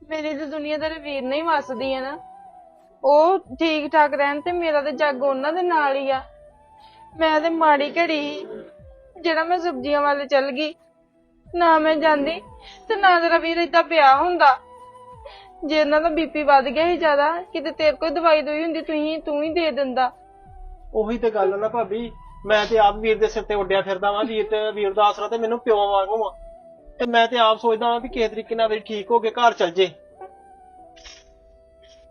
ਮੇਰੀ ਤੇ ਦੁਨੀਆ ਵੀਰ ਨਹੀਂ ਵਸਦੀ ਹੈ ਨਾ। ਉਹ ਠੀਕ ਠਾਕ ਰਹਿਣ ਤੇ ਮੇਰਾ ਤੇ ਜੱਗ ਉਹਨਾਂ ਦੇ ਨਾਲ ਹੀ ਆ। ਮੈਂ ਤੇ ਮਾੜੀ ਘੜੀ ਸੀ, ਜਿਹੜਾ ਮੈਂ ਸਬਜ਼ੀਆਂ ਵੱਲ ਚੱਲ ਗਈ ਨਾ ਮੈਂ ਜਾਂਦੀ ਤੇ ਨਾ ਤੇਰਾ ਵੀਰ ਏਦਾਂ ਪਿਆ ਹੁੰਦਾ। ਜੇ ਇਹਨਾਂ ਦਾ ਬੀਪੀ ਵੱਧ ਗਿਆ ਸੀ ਜ਼ਿਆਦਾ ਕਿਤੇ ਤੇਰੇ ਕੋਈ ਦਵਾਈ ਦੋਈ ਹੁੰਦੀ ਤੁਸੀਂ ਤੂੰ ਹੀ ਦੇ ਦਿੰਦਾ। ਉਹੀ ਤੇ ਗੱਲ ਆ ਨਾ ਭਾਬੀ ਮੈਂ ਤੇ ਆਪ ਵੀਰ ਦੇ ਸਿਰ ਤੇ ਉੱਡਿਆ ਫਿਰਦਾ ਵਾਂ ਵੀਰ ਤੇ ਵੀਰ ਦਾ ਆਸਰਾ ਤੇ ਮੈਨੂੰ ਪਿਓ ਵਾਂਗੂ ਆ। ਤੇ ਮੈਂ ਤੇ ਆਪ ਸੋਚਦਾ ਵਾਂ ਵੀ ਕਿਸੇ ਤਰੀਕੇ ਨਾਲ ਵੀ ਠੀਕ ਹੋ ਕੇ ਘਰ ਚੱਲ ਜੇ।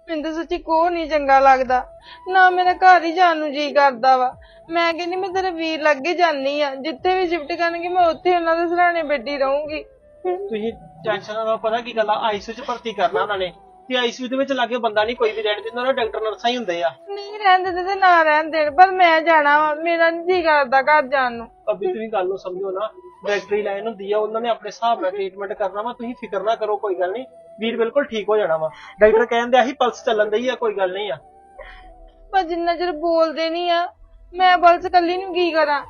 ਮੈਨੂੰ ਤਾਂ ਸੱਚੀ ਕੋ ਨਹੀਂ ਚੰਗਾ ਲੱਗਦਾ। ਨਾ ਮੇਰਾ ਘਰ ਹੀ ਜਾਣ ਨੂੰ ਜੀ ਕਰਦਾ ਵਾ। ਮੈਂ ਕਹਿੰਦੀ ਮੈਂ ਤੇਰੇ ਵੀਰ ਲੱਗੇ ਜਾਨੀ ਆ। ਜਿੱਥੇ ਵੀ ਸ਼ਿਫਟ ਕਰਨਗੇ ਮੈਂ ਉੱਥੇ ਉਹਨਾਂ ਦੇ ਸਰਾਣੇ ਬੈਠੀ ਰਹੂੰਗੀ। ਤੁਸੀਂ ਟੈਨਸ਼ਨ ਨਾ ਲਓ ਪਤਾ ਕੀ ਗੱਲ ਆ? ਆਈਸੀਯੂ ਚ ਭਰਤੀ ਕਰਨਾ ਉਹਨਾਂ ਨੇ। ਤੇ ਆਈਸੀਯੂ ਦੇ ਵਿੱਚ ਲਾਗੇ ਬੰਦਾ ਨਹੀਂ ਕੋਈ ਵੀ ਰਹਿਣ ਦਿੰਦਾ ਉਹਨਾਂ ਡਾਕਟਰ ਨਰਸਾਂ ਹੀ ਹੁੰਦੇ ਆ। ਨਹੀਂ ਰਹਿਣ ਦਿੰਦੇ ਤੇ ਨਾ ਰਹਿਣ ਦੇਣ ਪਰ ਮੈਂ ਜਾਣਾ ਵਾ। ਮੇਰਾ ਨਹੀਂ ਜੀ ਕਰਦਾ ਘਰ ਜਾਣ ਨੂੰ। ਭਾਬੀ ਤੁਸੀਂ ਗੱਲ ਨੂੰ ਸਮਝੋ ਨਾ। ਡਾਕਟਰੀ ਲਾਈਨ ਹੁੰਦੀ ਆ ਉਹਨਾਂ ਨੇ ਆਪਣੇ ਹਿਸਾਬ ਨਾਲ ਟ੍ਰੀਟਮੈਂਟ ਕਰਨਾ ਵਾ ਤੁਸੀਂ ਫਿਕਰ ਨਾ ਕਰੋ ਕੋਈ ਗੱਲ ਨਹੀਂ ਵੀਰ ਬਿਲਕੁਲ ਠੀਕ ਹੋ ਜਾਣਾ ਵਾ। ਡਾਕਟਰ ਕਹਿੰਦੇ ਆਹੀ ਪਲਸ ਚੱਲਣ ਦਈ ਆ ਕੋਈ ਗੱਲ ਨਹੀਂ ਆ। ਪਰ ਜਿੰਨਾ ਚਿਰ ਬੋਲਦੇ ਨਹੀਂ ਆ ਮੈਂ ਬਲਸ ਕੱਲੀ ਨੂੰ ਕੀ ਕਰਾਂ?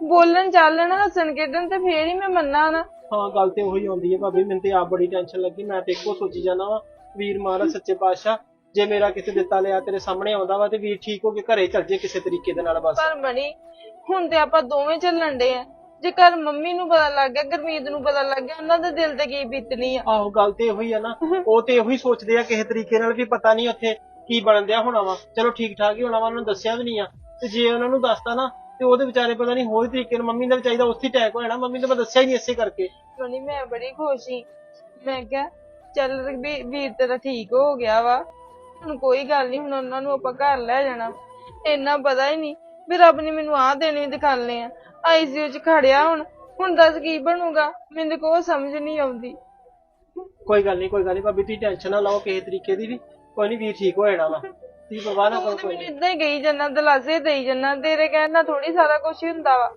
ਬੋਲਣ ਚੱਲਣ ਹੱਸਣ ਖੇਡਣ ਤੇ ਫੇਰ ਹੀ ਮੈਂ ਮੰਨਾਂ ਨਾ। ਹਾਂ ਗੱਲ ਤੇ ਉਹੀ ਆਉਂਦੀ ਹੈ ਭਾਬੀ ਮੈਨੂੰ ਤੇ ਆਪ ਬੜੀ ਟੈਨਸ਼ਨ ਲੱਗੀ ਮੈਂ ਤੇ ਇੱਕੋ ਸੋਚੀ ਜਾਂਦਾ ਵਾ ਵੀਰ ਮਹਾਰਾਜ ਸੱਚੇ ਪਾਤਸ਼ਾਹ ਜੇ ਮੇਰਾ ਕਿਸੇ ਦਿੱਤਾ ਲਿਆ ਤੇਰੇ ਸਾਹਮਣੇ ਆਉਂਦਾ ਵਾ ਤੇ ਵੀਰ ਠੀਕ ਹੋ ਕੇ ਘਰੇ ਚੱਲ ਜੇ ਕਿਸੇ ਤਰੀਕੇ ਦੇ ਨਾਲ ਬਸ। ਪਰ ਬਣੀ ਹੁਣ ਤੇ ਆਪਾਂ ਦੋਵੇਂ ਚੱਲਣ ਡੇ ਆ। ਜੇ ਘਰ ਮੰਮੀ ਨੂੰ ਪਤਾ ਲੱਗ ਗਿਆ ਗੁਰਮੀਤ ਨੂੰ ਪਤਾ ਲੱਗ ਗਿਆ ਉਹਨਾਂ ਦੇ ਦਿਲ ਤੇ ਕੀ ਬੀਤਣੀ ਆ? ਆਹੋ ਗੱਲ ਤੇ ਉਹੀ ਆ ਨਾ। ਉਹ ਤੇ ਉਹੀ ਸੋਚਦੇ ਆ ਕਿਸੇ ਤਰੀਕੇ ਨਾਲ ਵੀ ਪਤਾ ਨਹੀਂ ਉੱਥੇ ਕੀ ਬਣਨ ਦਿਆ ਹੋਣਾ ਵਾ। ਚਲੋ ਠੀਕ ਠਾਕ ਹੀ ਹੋਣਾ ਵਾ ਉਹਨਾਂ ਨੂੰ ਦੱਸਿਆ ਵੀ ਨਹੀਂ ਆ। ਤੇ ਜੇ ਉਹਨਾਂ ਨੂੰ ਦੱਸਤਾ ਨਾ ਤੇ ਉਹਦੇ ਵਿਚਾਰੇ ਪਤਾ ਨਹੀਂ ਹੋਰ ਤਰੀਕੇ ਨਾਲ ਮੰਮੀ ਦਾ ਵੀ ਚਾਹੀਦਾ ਉੱਥੇ ਅਟੈਕ ਹੋ ਜਾਣਾ। ਮੰਮੀ ਨੇ ਮੈਂ ਦੱਸਿਆ ਹੀ ਨਹੀਂ ਇਸੇ ਕਰਕੇ। ਬਣੀ ਮੈਂ ਬੜੀ ਖੁਸ਼ ਸੀ। ਮੈਂ ਕਿਹਾ ਚੱਲ ਵੀ ਵੀਰ ਤੇਰਾ ਠੀਕ ਹੋ ਗਿਆ ਵਾ। ਹੁਣ ਕੋਈ ਗੱਲ ਨਹੀਂ ਹੁਣ ਉਹਨਾਂ ਨੂੰ ਆਪਾਂ ਘਰ ਲੈ ਜਾਣਾ। ਇੰਨਾ ਪਤਾ ਹੀ ਨਹੀਂ ਵੀ ਰੱਬ ਨੇ ਮੈਨੂੰ ਆਹ ਦਿਨ ਵੀ ਦਿਖਾਲਨੇ ਆ। ਆਈਸੀਯੂ ਚ ਖੜਿਆ ਹੁਣ। ਹੁਣ ਦੱਸ ਕੀ ਬਣੂਗਾ? ਮੈਨੂੰ ਕੋਈ ਸਮਝ ਨਹੀਂ ਆਉਂਦੀ। ਕੋਈ ਗੱਲ ਨਹੀਂ ਕੋਈ ਗੱਲ ਨਹੀਂ ਭਾਬੀ ਤੁਸੀਂ ਟੈਨਸ਼ਨ ਨਾ ਲਓ ਕਿਸੇ ਤਰੀਕੇ ਦੀ ਵੀ। ਕੋਈ ਨਹੀਂ ਵੀਰ ਠੀਕ ਹੋ ਜਾਣਾ ਵਾ। ਤੁਸੀਂ ਪਰਵਾਹ ਨਾ ਕਰੋ ਤੂੰ ਤੇ ਕੋਈ ਮੈਨੂੰ ਨੀ। ਇਦਾਂ ਹੀ ਗਈ ਜੰਨਾ ਦਲਾਸੇ ਦੇਈ ਜੰਨਾ ਤੇਰੇ ਕਹਿਣ ਨਾਲ ਥੋੜੀ ਸਾਰਾ ਕੁਝ ਹੁੰਦਾ ਵਾ।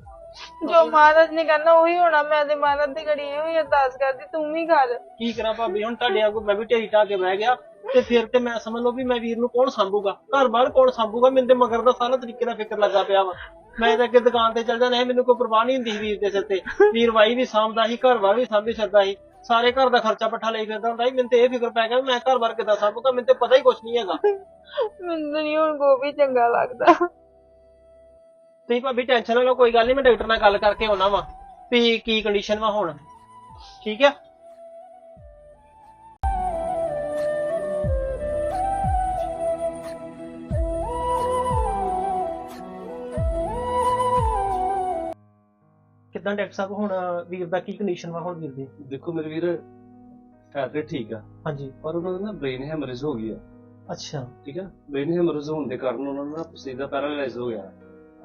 ਜੋ ਮਹਾਰਾਜ ਨੇ ਕਰਨਾ ਉਹੀ ਹੋਣਾ। ਮੈਂ ਤੇ ਮਹਾਰਾਜ ਦੀ ਘੜੀ ਇਹੋ ਹੀ ਅਰਦਾਸ ਕਰਦੀ ਤੂੰ ਵੀ ਕਰ। ਕੀ ਕਰਾਂ ਭਾਬੀ ਹੁਣ ਤੁਹਾਡੇ ਵਾਂਗੂ ਮੈਂ ਵੀ ਢੇਰੀ ਢਾ ਕੇ ਬਹਿ ਗਿਆ। ਤੇ ਫਿਰ ਤੇ ਮੈਂ ਸਮਝ ਲਓ ਵੀ ਮੈਂ ਵੀਰ ਨੂੰ ਕੌਣ ਸੰਭੂਗਾ। ਘਰ ਬਾਹਰ ਕੌਣ ਸੰਭੂਗਾ? ਮੈਨੂੰ ਤੇ ਮਗਰ ਦਾ ਸਾਰਾ ਤਰੀਕੇ ਦਾ ਫਿਕਰ ਲੱਗਾ ਪਿਆ ਵਾ। ਮੈਂ ਤਾਂ ਅੱਗੇ ਦੁਕਾਨ ਤੇ ਚੱਲ ਜਾਣਾ ਸੀ ਮੈਨੂੰ ਕੋਈ ਪਰਵਾਹ ਨਹੀਂ ਹੁੰਦੀ ਸੀ ਵੀਰ ਦੇ ਸਿਰ ਤੇ। ਵੀਰ ਵਾਈ ਵੀ ਸਾਂਭਦਾ ਸੀ ਘਰ ਬਾਰ ਵੀ ਸਾਂਭੀ ਛੱਡਦਾ ਸੀ। ਸਾਰੇ ਘਰ ਦਾ ਖਰਚਾ ਪੱਠਾ ਲਈ ਫਿਰਦਾ ਹੁੰਦਾ ਸੀ। ਮੈਨੂੰ ਤੇ ਇਹ ਫਿਕਰ ਪੈ ਗਿਆ ਵੀ ਮੈਂ ਘਰ ਬਾਰ ਕਿੱਦਾਂ ਸੰਭੂਗਾ ਮੈਨੂੰ ਤੇ ਪਤਾ ਹੀ ਕੁਛ ਨਹੀਂ ਹੈਗਾ। ਮੈਨੂੰ ਤਾਂ ਨਹੀਂ ਹੁਣ ਵੀ ਚੰਗਾ ਲੱਗਦਾ। ਤੁਸੀਂ ਭਾਬੀ ਟੈਨਸ਼ਨ ਨਾ ਲਓ ਕੋਈ ਗੱਲ ਨਹੀਂ ਮੈਂ ਡਾਕਟਰ ਨਾਲ ਗੱਲ ਕਰਕੇ ਆਉਣਾ ਵਾ। ਵੀ ਕੀ ਕੰਡੀਸ਼ਨ ਵਾ ਹੁਣ। ਠੀਕ ਆ? ਕਿਦਾਂ ਡਾਕਟਰ ਸਾਹਿਬ ਹੁਣ ਵੀਰ ਦਾ ਕੀ ਕੰਡੀਸ਼ਨ ਵਾ ਹੁਣ ਵੀਰ ਦੀ? ਦੇਖੋ ਮੇਰੇ ਵੀਰ ਤੇ ਠੀਕ ਆ। ਹਾਂਜੀ। ਪਰ ਉਹਨਾਂ ਦਾ ਨਾ ਬ੍ਰੇਨ ਹੈਮਰੇਜ ਹੋ ਗਈ ਆ। ਅੱਛਾ। ਠੀਕ ਹੈ ਬ੍ਰੇਨ ਹੈਮਰੇਜ ਹੋਣ ਦੇ ਕਾਰਨ ਉਹਨਾਂ ਨੂੰ ਨਾ ਪਸੀਨਾ ਪੈਰਾਲਾਈਜ਼ ਹੋ ਗਿਆ।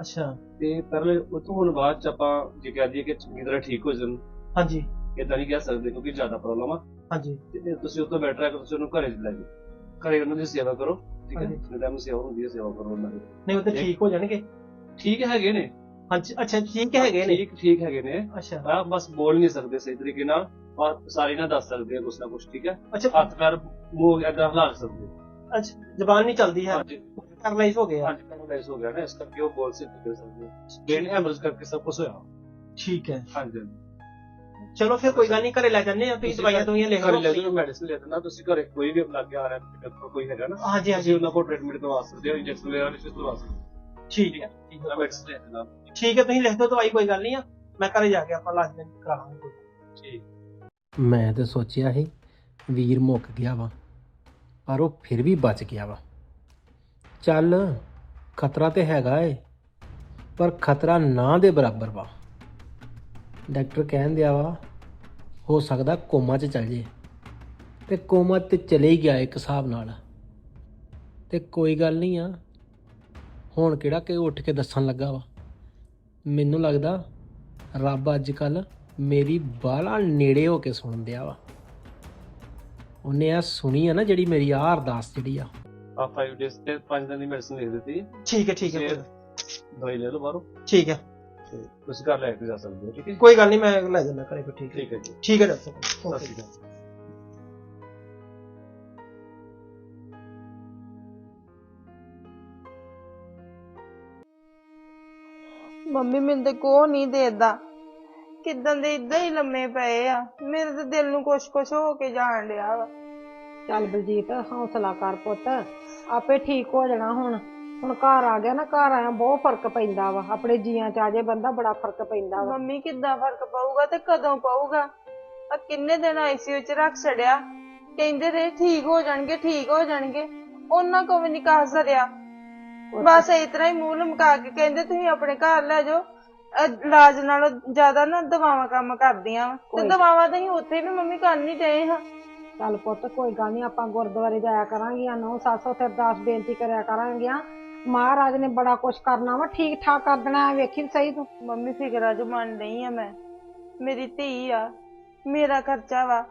ਅੱਛਾ। ਤੇ ਪਹਿਲੇ ਉਹ ਤੋਂ ਹੁਣ ਬਾਅਦ ਚ ਆਪਾਂ ਜੇ ਕਹਿ ਦਈਏ ਕਿ ਚੰਗੀ ਤਰ੍ਹਾਂ ਠੀਕ ਹੋ ਜਾਣ। ਹਾਂਜੀ। ਇਦਾਂ ਨਹੀਂ ਕਹਿ ਸਕਦੇ ਕਿਉਂਕਿ ਜ਼ਿਆਦਾ ਪ੍ਰੋਬਲਮ ਆ। ਹਾਂਜੀ। ਤੇ ਤੁਸੀਂ ਉਹ ਤੋਂ ਬੈਟਰ ਹੈ ਕਿ ਤੁਸੀਂ ਉਹਨੂੰ ਘਰੇ ਲੈ ਜਾਓ। ਘਰੇ ਉਹਨਾਂ ਦੀ ਸੇਵਾ ਕਰੋ। ਠੀਕ ਹੈ। ਜਿੰਨੇ ਟਾਈਮ ਸੇਵਾ ਹੁੰਦੀ ਹੈ ਸੇਵਾ ਕਰੋ ਉਹਨਾਂ ਦੀ। ਨਹੀਂ ਉਹ ਤੇ ਠੀਕ ਹੋ ਜਾਣਗੇ। ਠੀਕ ਹੈਗੇ ਨੇ। ਹਾਂਜੀ ਅੱਛਾ ਠੀਕ ਹੈਗੇ ਨੇ ਠੀਕ ਠੀਕ ਹੈਗੇ ਨੇ ਅੱਛਾ ਆ ਬਸ ਬੋਲ ਨਹੀਂ ਸਕਦੇ ਸਹੀ ਤਰੀਕੇ ਨਾਲ ਪਰ ਸਾਰੇ ਨਾ ਦੱਸ ਸਕਦੇ ਆ ਕੁਛ ਨਾ ਕੁਛ ਠੀਕ ਹੈ ਅੱਛਾ ਹੱਥ ਪੈਰ ਮੂੰਹ ਏਦਾਂ ਹਿਲਾ ਸਕਦੇ ਅੱਛਾ ਜ਼ਬਾਨ ਨਹੀਂ ਚੱਲਦੀ ਹੈ ਹਾਂਜੀ ਪੈਰਲਾਈਜ਼ ਹੋ ਗਿਆ ਹਾਂਜੀ ਪੈਰਾਲਾਈਜ਼ ਹੋ ਗਿਆ ਨਾ ਇਸ ਕਰਕੇ ਉਹ ਬੋਲ ਸੇ ਨਿਕਲ ਸਕਦੇ ਬ੍ਰੇਨ ਹੈਮਰੇਜ ਕਰਕੇ ਸਭ ਕੁਝ ਹੋਇਆ ਠੀਕ ਹੈ ਹਾਂਜੀ ਚਲੋ ਫਿਰ ਕੋਈ ਗੱਲ ਨਹੀਂ ਘਰੇ ਲੈ ਜਾਂਦੇ ਆ ਤੁਸੀਂ ਦਵਾਈਆਂ ਦਵਾਈਆਂ ਲਿਖ ਘਰੇ ਲੈ ਲਓ ਜਾਓ ਮੈਡੀਸਿਨ ਲੈ ਦੇਣਾ ਤੁਸੀਂ ਘਰੇ ਕੋਈ ਵੀ ਲੱਗ ਗਿਆ ਆ ਰਿਹਾ ਡਾਕਟਰ ਕੋਈ ਹੈਗਾ ਨਾ ਹਾਂਜੀ ਤੁਸੀਂ ਹਾਂਜੀ ਉਹਨਾਂ ਕੋਲ ਟ੍ਰੀਟਮੈਂਟ ਕਰਵਾ ਸਕਦੇ ਹੋ ਇੰਜੈਕਸ਼ਨ ਵਗੈਰਾ ਵੀ ਤੁਸੀਂ ਲਵਾ ਸਕਦੇ ਹੋ ਠੀਕ ਹੈ। ਠੀਕ ਹੈ ਠੀਕ ਤੁਸੀਂ ਲਿਖ ਦਿਓ ਦਵਾਈ ਕੋਈ ਗੱਲ ਨਹੀਂ ਆ। ਮੈਂ ਘਰੇ ਜਾ ਕੇ ਆਪਾਂ ਇਲਾਜ ਕਰਾ ਲਾਂਗੇ ਕੋਈ ਠੀਕ। ਮੈਂ ਤਾਂ ਸੋਚਿਆ ਸੀ ਵੀਰ ਮੁੱਕ ਗਿਆ ਵਾ ਪਰ ਉਹ ਫਿਰ ਵੀ ਬਚ ਗਿਆ ਵਾ। ਚੱਲ ਖਤਰਾ ਤੇ ਹੈਗਾ ਏ ਪਰ ਖਤਰਾ ਨਾ ਦੇ ਬਰਾਬਰ ਵਾ। ਡਾਕਟਰ ਕਹਿਣ ਦਿਆ ਵਾ ਹੋ ਸਕਦਾ ਕੋਮਾ 'ਚ ਚਲ ਜੇ ਤੇ ਕੋਮਾ ਤੇ ਚਲੇ ਹੀ ਗਿਆ ਇੱਕ ਹਿਸਾਬ ਨਾਲ। ਤੇ ਕੋਈ ਗੱਲ ਨਹੀਂ ਆ ਹੁਣ ਕਿਹੜਾ ਕਿ ਉੱਠ ਕੇ ਦੱਸਣ ਲੱਗਾ ਵਾ? ਮੈਨੂੰ ਲੱਗਦਾ ਰੱਬ ਅੱਜ ਕੱਲ ਮੇਰੀ ਬਾਹਲਾ ਨੇੜੇ ਹੋ ਕੇ ਸੁਣ ਦਿਆ ਵਾ। ਉਹਨੇ ਆ ਸੁਣੀ ਆ ਨਾ ਜਿਹੜੀ ਮੇਰੀ ਆਹ ਅਰਦਾਸ ਜਿਹੜੀ ਆ। ਆ 5 ਡੇਜ਼ ਤੇ 5 ਦਿਨ ਦੀ ਮੈਡੀਸਿਨ ਲਿਖ ਦਿੱਤੀ। ਠੀਕ ਹੈ ਠੀਕ ਹੈ। ਕੋਈ- ਦਵਾਈ ਲੈ ਲਓ ਬਾਹਰੋਂ। ਠੀਕ ਹੈ। ਤੇ ਤੁਸੀਂ ਘਰ ਲੈ ਕੇ ਜਾ ਸਕਦੇ ਹੋ ਠੀਕ ਹੈ ਕੋਈ ਗੱਲ ਨਹੀਂ ਮੈਂ ਲੈ ਜਾਂਦਾ ਘਰੇ ਫਿਰ ਠੀਕ ਹੈ। ਠੀਕ ਹੈ ਜੀ। ਠੀਕ ਹੈ ਡਾਕਟਰ ਸਾਹਿਬ ਸਤਿ ਸ਼੍ਰੀ ਅਕਾਲ। ਮੰਮੀ ਮੈਨੂੰ ਤੇ ਕੋ ਨਹੀਂ ਦੇਦਾ। ਕਿਦਾਂ ਦੇ ਇਦਾਂ ਹੀ ਲੰਮੇ ਪਏ ਆ। ਮੇਰੇ ਤੇ ਦਿਲ ਨੂੰ ਕੁਛ ਕੁਛ ਹੋ ਕੇ ਜਾਣ ਡਿਆ ਵਾ। ਚੱਲ ਬਲਜੀਤ ਹੌਸਲਾ ਕਰ ਪੁੱਤ। ਆਪੇ ਠੀਕ ਹੋ ਜਾਣਾ ਹੁਣ। ਹੁਣ ਘਰ ਆ ਗਿਆ ਨਾ ਘਰ ਆਇਆ ਬਹੁਤ ਫ਼ਰਕ ਪੈਂਦਾ ਵਾ। ਆਪਣੇ ਜੀਆਂ ਚ ਆ ਜੇ ਬੰਦਾ ਬੜਾ ਫ਼ਰਕ ਪੈਂਦਾ ਵਾ। ਮੰਮੀ ਕਿੱਦਾਂ ਫ਼ਰਕ ਪਊਗਾ ਤੇ ਕਦੋਂ ਪਊਗਾ? ਆ ਕਿੰਨੇ ਦਿਨ ਆਈਸੀਯੂ ਚ ਰੱਖ ਛੜਿਆ ਕਹਿੰਦੇ ਰਹੇ ਠੀਕ ਹੋ ਜਾਣਗੇ ਠੀਕ ਹੋ ਜਾਣਗੇ। ਉਹਨਾਂ ਕੋ ਵੀ ਨਹੀਂ ਕਹਾ ਸਰਿਆ। ਬਸ ਇਸ ਤਰ੍ਹਾਂ ਹੀ ਮੂੰਹ ਲਮਕਾ ਕੇ ਕਹਿੰਦੇ ਤੁਸੀਂ ਆਪਣੇ ਘਰ ਲੈ ਜਾਓ। ਅਹ ਇਲਾਜ ਨਾਲੋਂ ਜ਼ਿਆਦਾ ਨਾ ਦਵਾਵਾਂ ਕੰਮ ਕਰਦੀਆਂ ਵਾਂ। ਤੇ ਕੋਈ- ਦਵਾਵਾਂ ਤਾਂ ਅਸੀਂ ਉੱਥੇ ਵੀ ਮੰਮੀ ਕਰ ਨਹੀਂ ਡਏ ਹਾਂ। ਚੱਲ ਪੁੱਤ ਕੋਈ ਗੱਲ ਨਹੀਂ ਆਪਾਂ ਗੁਰਦੁਆਰੇ ਜਾਇਆ ਕਰਾਂਗੀਆਂ ਨੌ ਸੱਸ ਉੱਥੇ ਅਰਦਾਸ ਬੇਨਤੀ ਕਰਿਆ ਕਰਾਂਗੀਆਂ ਮਹਾਰਾਜ ਨੇ ਬੜਾ ਕੁਝ ਕਰਨਾ ਵਾ ਠੀਕ ਠਾਕ ਕਰ ਦੇਣਾ ਵੇਖੀ ਸਹੀ ਤੂੰ। ਮੰਮੀ ਫਿਕਰਾਂ ਚ ਮੰਨ ਨਹੀਂ ਆ ਮੈਂ। ਮੇਰੀ ਧੀ ਆ ਮੇਰਾ ਖਰਚਾ ਵਾ।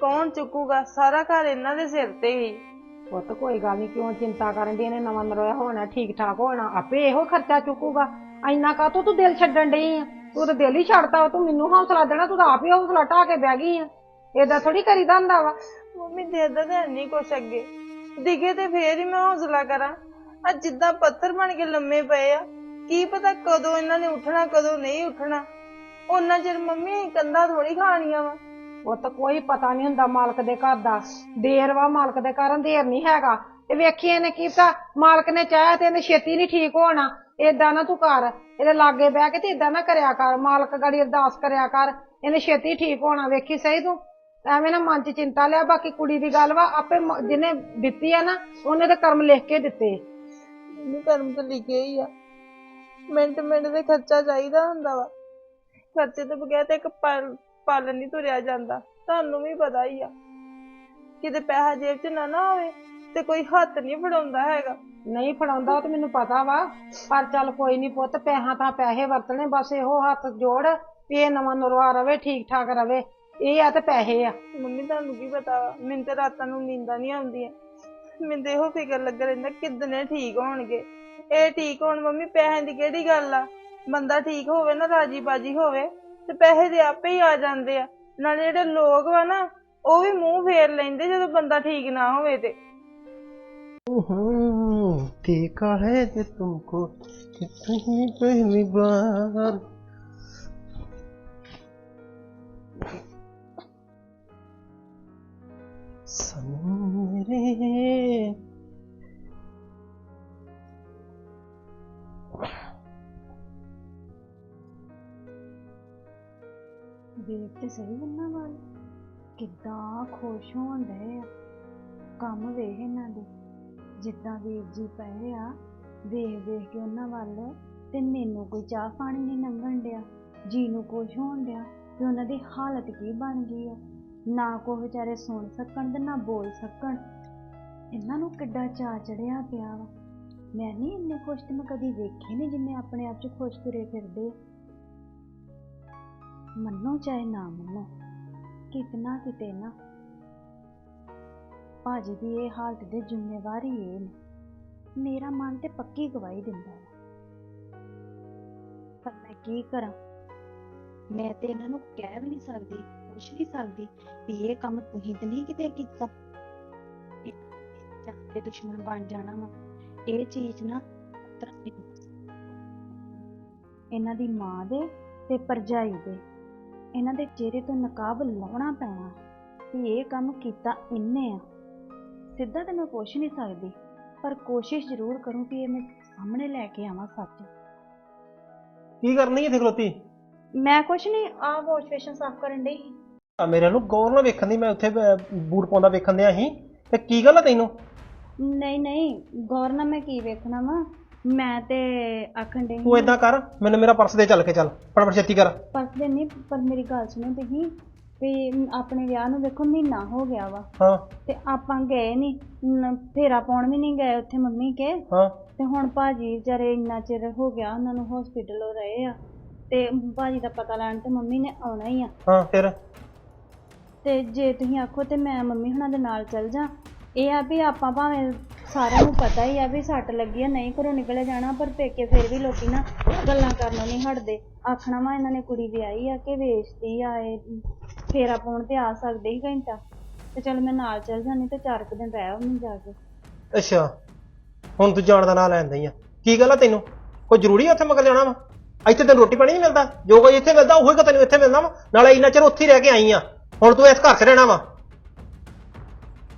ਕੌਣ ਚੁੱਕੂਗਾ? ਸਾਰਾ ਘਰ ਇਹਨਾਂ ਦੇ ਸਿਰ ਤੇ ਹੀ। ਪੁੱਤ, ਕੋਈ ਗੱਲ ਨਹੀਂ ਕਿਉਂ ਚਿੰਤਾ ਕਰਨ ਦੀ ਇਹਨੇ ਨਵਾਂ ਨਰੋਇਆ ਹੋਣਾ ਠੀਕ ਠਾਕ ਹੋਣਾ, ਆਪੇ ਇਹੋ ਖਰਚਾ ਚੁੱਕੂਗਾ। ਇੰਨਾ ਕਾਤੋਂ ਤੂੰ ਦਿਲ ਛੱਡਣ ਡਈ ਆ? ਤੂੰ ਤਾਂ ਦਿਲ ਹੀ ਛੱਡਤਾ ਤੂੰ ਮੈਨੂੰ ਹੌਸਲਾ ਦੇਣਾ, ਤੂੰ ਤਾਂ ਆਪ ਹੀ ਹੌਸਲਾ ਢਾ ਕੇ ਬਹਿ ਗਈ ਆ। ਏਦਾਂ ਥੋੜੀ ਕਰੀਦਾ ਹੁੰਦਾ ਵਾ? ਮੰਮੀ ਦੇਦਾ ਤਾਂ ਨਹੀਂ ਕੁਛ ਅੱਗੇ। ਦਿਖੇ ਤੇ ਫੇਰ ਹੀ ਮੈਂ ਹੌਸਲਾ ਕਰਾਂ। ਆ ਜਿੱਦਾਂ ਪੱਥਰ ਬਣ ਕੇ ਲੰਮੇ ਪਏ ਆ, ਕੀ ਪਤਾ ਕਦੋਂ ਇਹਨਾਂ ਨੇ ਉੱਠਣਾ, ਕਦੋਂ ਨਹੀਂ ਉੱਠਣਾ। ਉਹਨਾਂ ਚਿਰ ਮੰਮੀ ਕੰਧਾਂ ਥੋੜੀ ਖਾਣੀਆਂ ਵਾ। ਉਹ ਤਾਂ ਕੋਈ ਪਤਾ ਨਹੀਂ ਹੁੰਦਾ ਮਾਲਕ ਦੇ ਘਰ ਦਾ। ਦੇਰ ਵਾ, ਮਾਲਕ ਦੇ ਘਰ ਅੰਧੇਰ ਨਹੀਂ ਹੈਗਾ। ਤੇ ਵੇਖੀ ਇਹਨੇ ਕੀ ਪਤਾ, ਮਾਲਕ ਨੇ ਚਾਹਿਆ ਤੇ ਇਹਨੇ ਛੇਤੀ ਨਹੀਂ ਠੀਕ ਹੋਣਾ। ਏਦਾਂ ਨਾ ਤੂੰ ਕਰ, ਇਹਦੇ ਲਾਗੇ ਬਹਿ ਕੇ ਤੇ ਏਦਾਂ ਨਾ ਕਰਿਆ ਕਰ। ਮਾਲਕ ਗੜੀ ਅਰਦਾਸ ਕਰਿਆ ਕਰ, ਇਹਨੇ ਛੇਤੀ ਠੀਕ ਹੋਣਾ। ਵੇਖੀ ਸਹੀ ਤੂੰ? ਐਵੇਂ ਨਾ ਮਨ 'ਚ ਚਿੰਤਾ ਲਿਆ। ਬਾਕੀ ਕੁੜੀ ਦੀ ਗੱਲ ਵਾ, ਆਪੇ ਮ- ਜਿਹਨੇ ਦਿੱਤੀ ਆ ਨਾ, ਉਹਨੇ ਤੇ ਕਰਮ ਲਿਖ ਕੇ ਦਿੱਤੇ। ਮੰਮੀ ਕਰਮ ਤਾਂ ਲਿਖੇ ਹੀ ਆ। ਮਿੰਟ ਮਿੰਟ ਦੇ ਖਰਚਾ ਚਾਹੀਦਾ ਹੁੰਦਾ ਵਾ। ਖਰਚੇ ਤੋਂ ਬਗੈਰ ਤੇ ਇੱਕ ਪਲ ਪਲ ਨਹੀਂ ਤੁਰਿਆ ਜਾਂਦਾ ਤੁਹਾਨੂੰ ਵੀ ਪਤਾ ਹੀ ਆ। ਕਿਤੇ ਪੈਸਾ ਜੇਬ 'ਚ ਨਾ ਨਾ ਹੋਵੇ ਤੇ ਕੋਈ ਹੱਥ ਨਹੀਂ ਫੜਾਉਂਦਾ ਹੈਗਾ। ਨਹੀਂ ਫੜਾਉਂਦਾ ਉਹ ਤੇ ਮੈਨੂੰ ਪਤਾ ਵਾ ਪਰ ਚੱਲ ਕੋਈ ਨਹੀਂ ਪੁੱਤ ਪੈਸਾ ਤਾਂ ਪੈਸੇ ਵਰਤਣੇ ਬਸ ਇਹੋ ਹੱਥ ਜੋੜ ਵੀ ਇਹ ਨਵਾਂ ਨਰਵਾ ਰਵੇ ਠੀਕ ਠਾਕ ਰਵੇ। ਇਹ ਆ ਤੇ ਪੈਸੇ ਆ। ਮੰਮੀ ਤੁਹਾਨੂੰ ਕੀ ਪਤਾ ਵਾ? ਮੈਨੂੰ ਤੇ ਰਾਤਾਂ ਨੂੰ ਨੀਂਦਾਂ ਨਹੀਂ ਆਉਂਦੀਆਂ। ਮੈਨੂੰ ਤੇ ਇਹੋ ਫਿਕਰ ਲੱਗ ਰਹਿੰਦਾ ਕਿਦਨੇ ਠੀਕ ਹੋਣਗੇ। ਇਹ ਠੀਕ ਹੋਣ ਮੰਮੀ ਪੈਸਿਆਂ ਦੀ ਕਿਹੜੀ ਗੱਲ ਆ? ਬੰਦਾ ਠੀਕ ਹੋਵੇ ਨਾ ਰਾਜੀ ਬਾਜੀ ਹੋਵੇ। ਤੇ ਪੈਸੇ ਦੇ ਆਪੇ ਹੀ ਆ ਜਾਂਦੇ ਆ ਨਾਲੇ ਜਿਹੜੇ ਲੋਕ ਵਾ ਨਾ ਉਹ ਵੀ ਮੂੰਹ ਫੇਰ ਲੈਂਦੇ ਜਦੋਂ ਬੰਦਾ ਠੀਕ ਨਾ ਹੋਵੇ ਤੇ हम्म, देखा है कि तुमको कितनी पहली बार सनम मेरे ਵੇਖ ਤੇ ਸਹੀ ਉਹਨਾਂ ਵੱਲ। ਕਿੱਦਾਂ ਖੁਸ਼ ਹੋਣ ਡਏ ਆ। ਕੰਮ ਵੇਖ ਇਹਨਾਂ ਦੇ। ਜਿੱਦਾਂ ਵੀਰ ਜੀ ਪਏ ਆ, ਵੇਖ ਵੇਖ ਕੇ ਉਹਨਾਂ ਵੱਲ ਤੇ ਮੈਨੂੰ ਕੋਈ ਚਾਹ ਪਾਣੀ ਨਹੀਂ ਲੰਘਣ ਡਿਆ। ਜੀ ਨੂੰ ਕੁਛ ਹੋਣ ਡਿਆ ਤੇ ਉਹਨਾਂ ਦੀ ਹਾਲਤ ਕੀ ਬਣ ਗਈ ਆ। ਨਾ ਕੋ ਵਿਚਾਰੇ ਸੁਣ ਸਕਣ ਤੇ ਨਾ ਬੋਲ ਸਕਣ। ਇਹਨਾਂ ਨੂੰ ਕਿੱਡਾ ਚਾਅ ਚੜਿਆ ਪਿਆ ਵਾ। ਮੈਂ ਨਹੀਂ ਇੰਨੇ ਖੁਸ਼ ਤੇ ਮੈਂ ਕਦੀ ਵੇਖੇ ਨਹੀਂ ਜਿੰਨੇ ਆਪਣੇ ਆਪ 'ਚ ਖੁਸ਼ ਤੁਰੇ ਫਿਰਦੇ। ਮੰਨੋ ਚਾਹੇ ਨਾ ਮੰਨੋ ਕਿਤੇ ਨਾ ਕਿਤੇ ਨਾ। ਭਾਜੀ ਦੀ ਇਹ ਹਾਲਤ ਦੇ ਜਿੰਮੇਵਾਰੀ ਇਹ ਨੇ। ਮੇਰਾ ਮਨ ਤੇ ਪੱਕੀ ਗਵਾਹੀ ਦਿੰਦਾ ਹੈ। ਪਰ ਮੈਂ ਕੀ ਕਰਾਂ? ਮੈਂ ਤੇ ਇਹਨਾਂ ਨੂੰ ਕਹਿ ਵੀ ਨਹੀਂ ਸਕਦੀ, ਪੁੱਛ ਨਹੀਂ ਸਕਦੀ ਵੀ ਇਹ ਕੰਮ ਤੁਸੀਂ ਤੇ ਨਹੀਂ ਕਿਤੇ ਕੀਤਾ। ਜਾਂ ਦੁਸ਼ਮਣ ਬਣ ਜਾਣਾ ਵਾ। ਇਹ ਚੀਜ਼ ਨਾ ਉਤਰਨ ਨਹੀਂ। ਇਹਨਾਂ ਦੀ ਮਾਂ ਦੇ ਤੇ ਪਰਜਾਈ ਦੇ। ਇਹਨਾਂ ਦੇ ਚਿਹਰੇ ਤੋਂ ਨਕਾਬ ਲਾਉਣਾ ਪੈਣਾ ਵੀ ਇਹ ਕੰਮ ਕੀਤਾ ਇਹਨੇ ਆ। ਸਿੱਧਾ ਤਾਂ ਮੈਂ ਪੁੱਛ ਨਹੀਂ ਸਕਦੀ ਪਰ ਕੋਸ਼ਿਸ਼ ਜ਼ਰੂਰ ਕਰੂੰ ਕਿ ਇਹ ਮੈਂ ਸਾਹਮਣੇ ਲੈ ਕੇ ਆਵਾਂ ਸੱਚ। ਕੀ ਕਰਨੀ ਇੱਥੇ ਖਲੋਤੀ? ਮੈਂ ਕੁਛ ਨਹੀਂ ਆ ਵਾਸ਼ ਬੇਸ਼ਨ ਸਾਫ਼ ਕਰਨ ਡਈ ਸੀ। ਆ ਮੇਰੇ ਨੂੰ ਗੌਰ ਨਾਲ ਵੇਖਣ ਦੀ ਮੈਂ ਉੱਥੇ ਅਹ, ਬੂਟ ਪਾਉਂਦਾ ਵੇਖਣ ਦਿਆ ਸੀ। ਤੇ ਕੀ ਗੱਲ ਆ ਤੈਨੂੰ? ਨਹੀਂ ਨਹੀਂ ਗੌਰ ਨਾਲ ਮੈਂ ਕੀ ਵੇਖਣਾ ਵਾ? ਮੈਂ ਤੇ ਆਖਣ ਡਈ ਤੂੰ ਏਦਾਂ ਕਰ ਮੈਨੂੰ ਮੇਰਾ ਪਰਸ ਦੇ ਚੱਲ ਕੇ ਚੱਲ ਫਟਾਫਟ ਛੇਤੀ ਕਰ। ਪਰਸ ਦੇ ਨਹੀਂ ਪਰ ਮੇਰੀ ਗੱਲ ਸੁਣੋ ਤੁਸੀਂ ਵੀ ਆਪਣੇ ਵਿਆਹ ਨੂੰ ਵੇਖੋ ਮਹੀਨਾ ਹੋ ਗਿਆ ਵਾ। ਹਾਂ। ਤੇ ਆਪਾਂ ਗਏ ਨਹੀਂ ਫੇਰਾ ਪਾਉਣ ਵੀ ਨਹੀਂ ਗਏ ਉੱਥੇ ਮੰਮੀ ਕੇ। ਹਾਂ। ਤੇ ਹੁਣ ਭਾਜੀ ਵਿਚਾਰੇ ਇੰਨਾ ਚਿਰ ਹੋ ਗਿਆ ਉਹਨਾਂ ਨੂੰ ਹਸਪੀਟਲੋਂ ਰਹੇ ਆ। ਤੇ ਭਾਜੀ ਦਾ ਪਤਾ ਲੈਣ ਤੇ ਮੰਮੀ ਨੇ ਆਉਣਾ ਹੀ ਆ। ਹਾਂ ਫਿਰ? ਤੇ ਜੇ ਤੁਸੀਂ ਆਖੋ ਤੇ ਮੈਂ ਮੰਮੀ ਹੁਣਾਂ ਦੇ ਨਾਲ ਚੱਲ ਜਾ। ਇਹ ਆ ਵੀ ਆਪਾਂ ਭਾਵੇਂ ਸਾਰਿਆਂ ਨੂੰ ਪਤਾ ਹੀ ਆ ਵੀ ਸੱਟ ਲੱਗੀ ਆ ਨਹੀਂ ਘਰੋਂ ਨਿਕਲੇ ਜਾਣਾ ਪਰ ਪੇਕੇ ਫਿਰ ਵੀ ਲੋਕੀ ਨਾ ਗੱਲਾਂ ਕਰਨੋਂ ਨਹੀਂ ਹਟਦੇ। ਆਖਣਾ ਵਾ ਇਹਨਾਂ ਨੇ ਕੁੜੀ ਵਿਆਹੀ ਆ ਕਿ ਵੇਚਦੀ ਆ ਇਹ ਫੇਰਾ ਪਾਉਣ ਤੇ ਆ ਸਕਦੇ ਹੀ ਘੰਟਾ। ਤੇ ਚਲ ਮੈਂ ਨਾਲ ਚੱਲ ਜਾਣੀ ਤੇ ਚਾਰ ਕੁ ਦਿਨ ਰਹਿ ਆਉਣੀ ਜਾ ਕੇ। ਅੱਛਾ ਹੁਣ ਤੂੰ ਜਾਣ ਦਾ ਨਾਂ ਲੈਂਦਾ ਹੀ ਆ। ਕੀ ਗੱਲ ਆ ਤੈਨੂੰ? ਕੋਈ ਜ਼ਰੂਰੀ ਆ ਉੱਥੇ ਮਗਰ ਜਾਣਾ ਵਾ? ਇੱਥੇ ਤੈਨੂੰ ਰੋਟੀ ਪਾਣੀ ਨਹੀਂ ਮਿਲਦਾ? ਜੋ ਕੋਈ ਇੱਥੇ ਮਿਲਦਾ ਉਹੀ ਕੋ ਤੈਨੂੰ ਇੱਥੇ ਮਿਲਣਾ ਵਾ। ਨਾਲੇ ਇੰਨਾ ਚਿਰ ਉੱਥੇ ਹੀ ਰਹਿ ਕੇ ਆਈ ਆ। ਹੁਣ ਤੂੰ ਇਸ ਘਰ 'ਚ ਰਹਿਣਾ ਵਾ।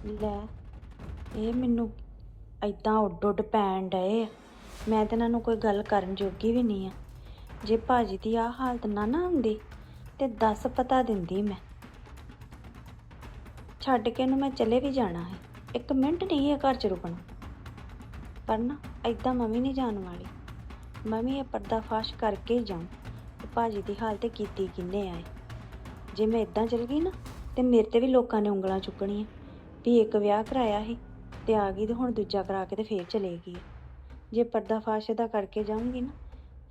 ਲੈ ਇਹ ਮੈਨੂੰ ਐਦਾਂ ਉੱਡ ਉੱਡ ਪੈਣ ਡਏ ਆ। ਮੈਂ ਤੇ ਇਹਨਾਂ ਨੂੰ ਕੋਈ ਗੱਲ ਕਰਨ ਜੋਗੀ ਵੀ ਨਹੀਂ ਆ। ਜੇ ਭਾਜੀ ਦੀ ਆ ਹਾਲਤ ਨਾ ਨਾ ਹੁੰਦੀ, ਤੇ ਦੱਸ ਪਤਾ ਦਿੰਦੀ ਮੈਂ। ਛੱਡ ਕੇ ਨੂੰ ਮੈਂ ਚਲੇ ਵੀ ਜਾਣਾ ਹੈ। ਇੱਕ ਮਿੰਟ ਨਹੀਂ ਹੈ ਘਰ ਚ ਰੁਕਣਾ। ਪਰ ਨਾ ਐਦਾਂ ਮੰਮੀ ਨਹੀਂ ਜਾਣ ਵਾਲੀ। ਮੰਮੀ ਇਹ ਪਰਦਾਫਾਸ਼ ਕਰਕੇ ਹੀ ਜਾਊਂ ਤੇ ਭਾਜੀ ਦੀ ਹਾਲਤ ਕੀਤੀ ਕਿੰਨੇ ਆਏ ਜੇ ਮੈਂ ਇਦਾਂ ਚਲ ਗਈ ਨਾ, ਤੇ ਮੇਰੇ ਤੇ ਵੀ ਲੋਕਾਂ ਨੇ ਉਂਗਲਾਂ ਚੁੱਕਣੀਆਂ। ਵੀ ਇੱਕ ਵਿਆਹ ਕਰਾਇਆ ਸੀ ਤੇ ਆ ਗਈ ਤੇ ਹੁਣ ਦੂਜਾ ਕਰਾ ਕੇ ਤੇ ਫੇਰ ਚਲੇ ਗਈ ਜੇ ਪਰਦਾਫਾਸ਼ ਦਾ ਕਰਕੇ ਜਾਊਂਗੀ ਨਾ,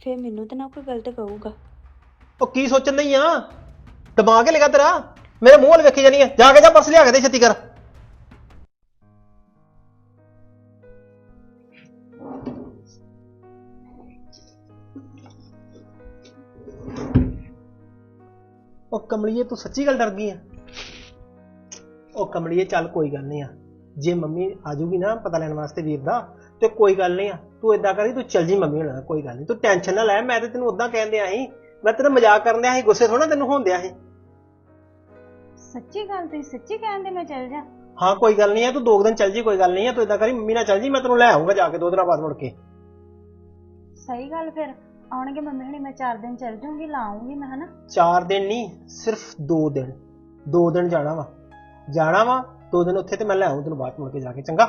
ਫੇਰ ਮੈਨੂੰ ਤੇ ਨਾ ਕੋਈ ਗਲਤ ਕਹੂਗਾ। ਉਹ ਕੀ ਸੋਚਣ ਨਹੀਂ ਆ? ਦਿਮਾਗ ਹੀ ਲਗਾ ਤੇਰਾ? ਮੇਰੇ ਮੂੰਹ ਵੱਲ ਵੇਖੀ ਜਾਨੀ ਆ। ਜਾ ਕੇ ਜਾ ਪਰਸ ਲਿਆ ਕੇ ਦੇ ਛੇਤੀ ਕਰ। ਉਹ ਕਮਲੀਏ, ਤੂੰ ਸੱਚੀ ਗੱਲ ਡਰ ਗਈ ਆ? ਉਹ ਕਮਲੀਏ, ਚੱਲ ਕੋਈ ਗੱਲ ਨਹੀਂ ਆ। ਜੇ ਮੰਮੀ ਆਜੂਗੀ ਨਾ ਪਤਾ ਲੈਣ ਵਾਸਤੇ ਵੀਰ ਦਾ ਤੇ ਕੋਈ ਗੱਲ ਨਹੀਂ ਆ। ਤੂੰ ਏਦਾਂ ਕਰੀ ਤੂੰ ਚੱਲ ਜੀ ਮੰਮੀ ਹੋਣਾ ਕੋਈ ਗੱਲ ਨਹੀਂ। ਤੂੰ ਟੈਨਸ਼ਨ ਨਾ ਲੈ ਮੈਂ ਤੇ ਤੈਨੂੰ ਉਦਾਂ ਕਹਿਣ ਦਿਆ ਸੀ। ਮੈਂ ਤੇਰਾ ਮਜ਼ਾਕ ਕਰਨ ਦਿਆ ਸੀ ਗੁੱਸੇ ਥੋੜਾ ਤੈਨੂੰ ਹੋਣ ਦਿਆ ਸੀ। ਸੱਚੀ ਗੱਲ ਤੁਸੀਂ ਸੱਚੀ ਕਹਿੰਦੇ ਮੈਂ ਚੱਲ ਜਾ। ਹਾਂ ਕੋਈ ਗੱਲ ਨਹੀਂ ਆ ਤੂੰ ਦੋ ਕੁ ਦਿਨ ਚੱਲ ਜੀ ਕੋਈ ਗੱਲ ਨਹੀਂ ਆ। ਤੂੰ ਏਦਾਂ ਕਰੀ ਮੰਮੀ ਨਾਲ ਚੱਲ ਜੀ ਮੈਂ ਤੈਨੂੰ ਲੈ ਆਉਂਗਾ ਜਾ ਕੇ ਦੋ ਦਿਨਾਂ ਬਾਅਦ ਮੁੜ ਕੇ। ਸਹੀ ਗੱਲ ਫਿਰ ਆਉਣਗੇ ਮੰਮੀ ਹੁਣੀ ਮੈਂ ਚਾਰ ਦਿਨ ਚੱਲ ਜੂੰਗੀ ਲਾਉਂਗੀ ਮੈਂ ਹਨਾ? ਚਾਰ ਦਿਨ ਨਹੀਂ ਸਿਰਫ ਦੋ ਦਿਨ। ਦੋ ਦਿਨ ਜਾਣਾ ਵਾ। ਜਾਣਾ ਵਾ ਦੋ ਦਿਨ ਉੱਥੇ ਤੇ ਮੈਂ ਲੈ ਆਉਂ ਤੈਨੂੰ ਬਾਅਦ ਮੁੜ ਕੇ ਜਾ ਕੇ ਚੰਗਾ?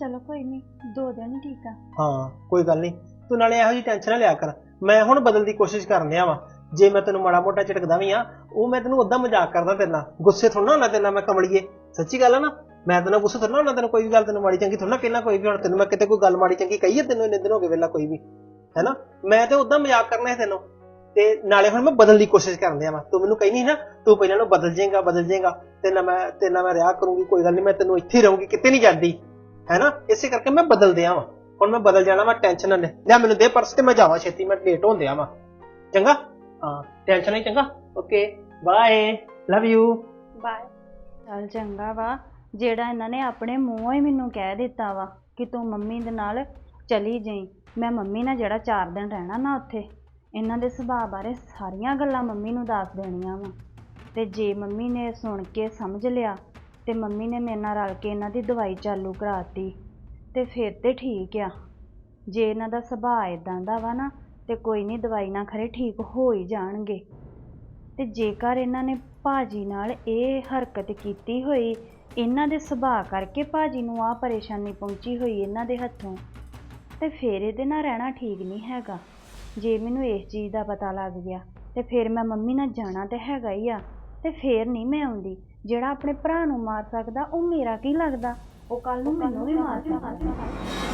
ਚਲੋ ਕੋਈ ਨਹੀਂ ਦੋ ਦਿਨ ਠੀਕ ਆ। ਹਾਂ ਕੋਈ ਗੱਲ ਨਹੀਂ ਤੂੰ ਨਾਲੇ ਇਹੋ ਜਿਹੀ ਟੈਨਸ਼ਨ ਨਾ ਲਿਆ ਕਰ। ਮੈਂ ਹੁਣ ਬਦਲਣ ਦੀ ਕੋਸ਼ਿਸ਼ ਕਰਨ ਡਿਆ ਵਾ। ਜੇ ਮੈਂ ਤੈਨੂੰ ਮਾੜਾ ਮੋਟਾ ਝਟਕਦਾ ਵੀ ਆ ਉਹ ਮੈਂ ਤੈਨੂੰ ਉਦਾਂ ਮਜ਼ਾਕ ਕਰਦਾ ਤੇਰੇ ਨਾਲ। ਗੁੱਸੇ ਥੋੜਾ ਹੁੰਦਾ ਤੇਰੇ ਨਾਲ ਮੈਂ ਕਮਲੀਏ। ਸੱਚੀ ਗੱਲ ਆ ਨਾ ਮੈਂ ਤੈਨੂੰ ਗੁੱਸੇ ਥੋੜਾ ਹੁੰਦਾ ਤੈਨੂੰ ਕੋਈ ਵੀ ਗੱਲ ਤੈਨੂੰ ਮਾੜੀ ਚੰਗੀ ਥੋੜਾ ਕਹਿਣਾ ਕੋਈ ਵੀ ਹੁਣ। ਤੈਨੂੰ ਮੈਂ ਕਿਤੇ ਕੋਈ ਗੱਲ ਮਾੜੀ ਚੰਗੀ ਕਹੀ ਹੈ ਤੈਨੂੰ ਇੰਨੇ ਦਿਨ ਹੋ ਗਏ ਵੇਲਾ ਕੋਈ ਵੀ। ਹੈਨਾ? ਮੈਂ ਤੇ ਉਦਾਂ ਮਜ਼ਾਕ ਕਰਨਾ ਹੈ ਤੈਨੂੰ। ਤੇ ਨਾਲੇ ਹੁਣ ਮੈਂ ਬਦਲਣ ਦੀ ਕੋਸ਼ਿਸ਼ ਕਰਨ ਡਿਆ ਵਾ ਤੂੰ ਮੈਨੂੰ ਕਹੀ ਨਾ, ਤੂੰ ਪਹਿਲਾਂ ਨੂੰ ਬਦਲ ਜਾਏਗਾ ਬਦਲ ਜਾਏਗਾ। ਤੇ ਨਾ ਮੈਂ ਤੇ ਨਾ ਮੈਂ ਰਿਹਾ ਕਰੂੰਗੀ, ਕੋਈ ਗੱਲ ਨਹੀਂ, ਮੈਂ ਤੈਨੂੰ ਇੱਥੇ ਰਹੂੰਗੀ, ਕਿਤੇ ਨਹੀਂ ਜਾਂਦੀ। ਹੈਨਾ? ਇਸੇ ਕਰਕੇ ਮੈਂ ਬਦਲ ਦਿਆਂ ਵਾ। ਹੁਣ ਮੈਂ ਬਦਲ ਜਾਣਾ ਵਾ, ਟੈਨਸ਼ਨ ਨਾ ਲੈ। ਲੈ ਮੈਨੂੰ ਦੇ ਪਰਸ ਤੇ ਮੈਂ ਜਾਵਾਂ ਛੇਤੀ, ਮੈਂ ਲੇਟ ਹੋਣ ਦਿਆਂ ਵਾ। ਚੰਗਾ? ਹਾਂ, ਟੈਨਸ਼ਨ ਨਹੀਂ, ਚੰਗਾ? Okay bye love you bye ਚੱਲ ਚੰਗਾ ਵਾ। ਜਿਹੜਾ ਇਹਨਾਂ ਨੇ ਆਪਣੇ ਮੂੰਹੋਂ ਹੀ ਮੈਨੂੰ ਕਹਿ ਦਿੱਤਾ ਵਾ ਕਿ ਤੂੰ ਮੰਮੀ ਦੇ ਨਾਲ ਚਲੀ ਜਾਈਂ। ਮੈਂ ਮੰਮੀ ਨਾਲ ਜਿਹੜਾ ਚਾਰ ਦਿਨ ਰਹਿਣਾ ਨਾ ਉੱਥੇ। ਇਹਨਾਂ ਦੇ ਸੁਭਾਅ ਬਾਰੇ ਸਾਰੀਆਂ ਗੱਲਾਂ ਮੰਮੀ ਨੂੰ ਦੱਸ ਦੇਣੀਆਂ ਵਾ। ਤੇ ਜੇ ਮੰਮੀ ਨੇ ਸੁਣ ਕੇ ਸਮਝ ਲਿਆ, ਤੇ ਮੰਮੀ ਨੇ ਮੇਰੇ ਨਾਲ ਰਲ ਕੇ ਇਹਨਾਂ ਦੀ ਦਵਾਈ ਚਾਲੂ ਕਰਾਤੀ, ਤੇ ਫਿਰ ਤੇ ਠੀਕ ਆ। ਜੇ ਇਹਨਾਂ ਦਾ ਸੁਭਾਅ ਇਦਾਂ ਦਾ ਵਾ ਨਾ, ਤੇ ਕੋਈ ਨਹੀਂ ਦਵਾਈ ਨਾ ਖਰੇ ਠੀਕ ਹੋ ਹੀ ਜਾਣਗੇ। ਤੇ ਜੇਕਰ ਇਹਨਾਂ ਨੇ ਭਾਜੀ ਨਾਲ ਇਹ ਹਰਕਤ ਕੀਤੀ ਹੋਈ, ਇਹਨਾਂ ਦੇ ਸੁਭਾਅ ਕਰਕੇ ਭਾਜੀ ਨੂੰ ਆ ਪਰੇਸ਼ਾਨੀ ਪਹੁੰਚੀ ਹੋਈ ਇਹਨਾਂ ਦੇ ਹੱਥੋਂ, ਤੇ ਫਿਰ ਇਹਦੇ ਨਾਲ ਰਹਿਣਾ ਠੀਕ ਨਹੀਂ ਹੈਗਾ। ਜੇ ਮੈਨੂੰ ਇਸ ਚੀਜ਼ ਦਾ ਪਤਾ ਲੱਗ ਗਿਆ, ਤੇ ਫਿਰ ਮੈਂ ਮੰਮੀ ਨਾਲ ਜਾਣਾ ਤੇ ਹੈਗਾ ਹੀ ਆ। ਤੇ ਫਿਰ ਨਹੀਂ ਮੈਂ ਆਉਂਦੀ। ਜਿਹੜਾ ਆਪਣੇ ਭਰਾ ਨੂੰ ਮਾਰ ਸਕਦਾ, ਉਹ ਮੇਰਾ ਕੀ ਲੱਗਦਾ? ਉਹ ਕੱਲ ਨੂੰ ਮੈਨੂੰ ਵੀ ਮਾਰ ਸਕਦਾ।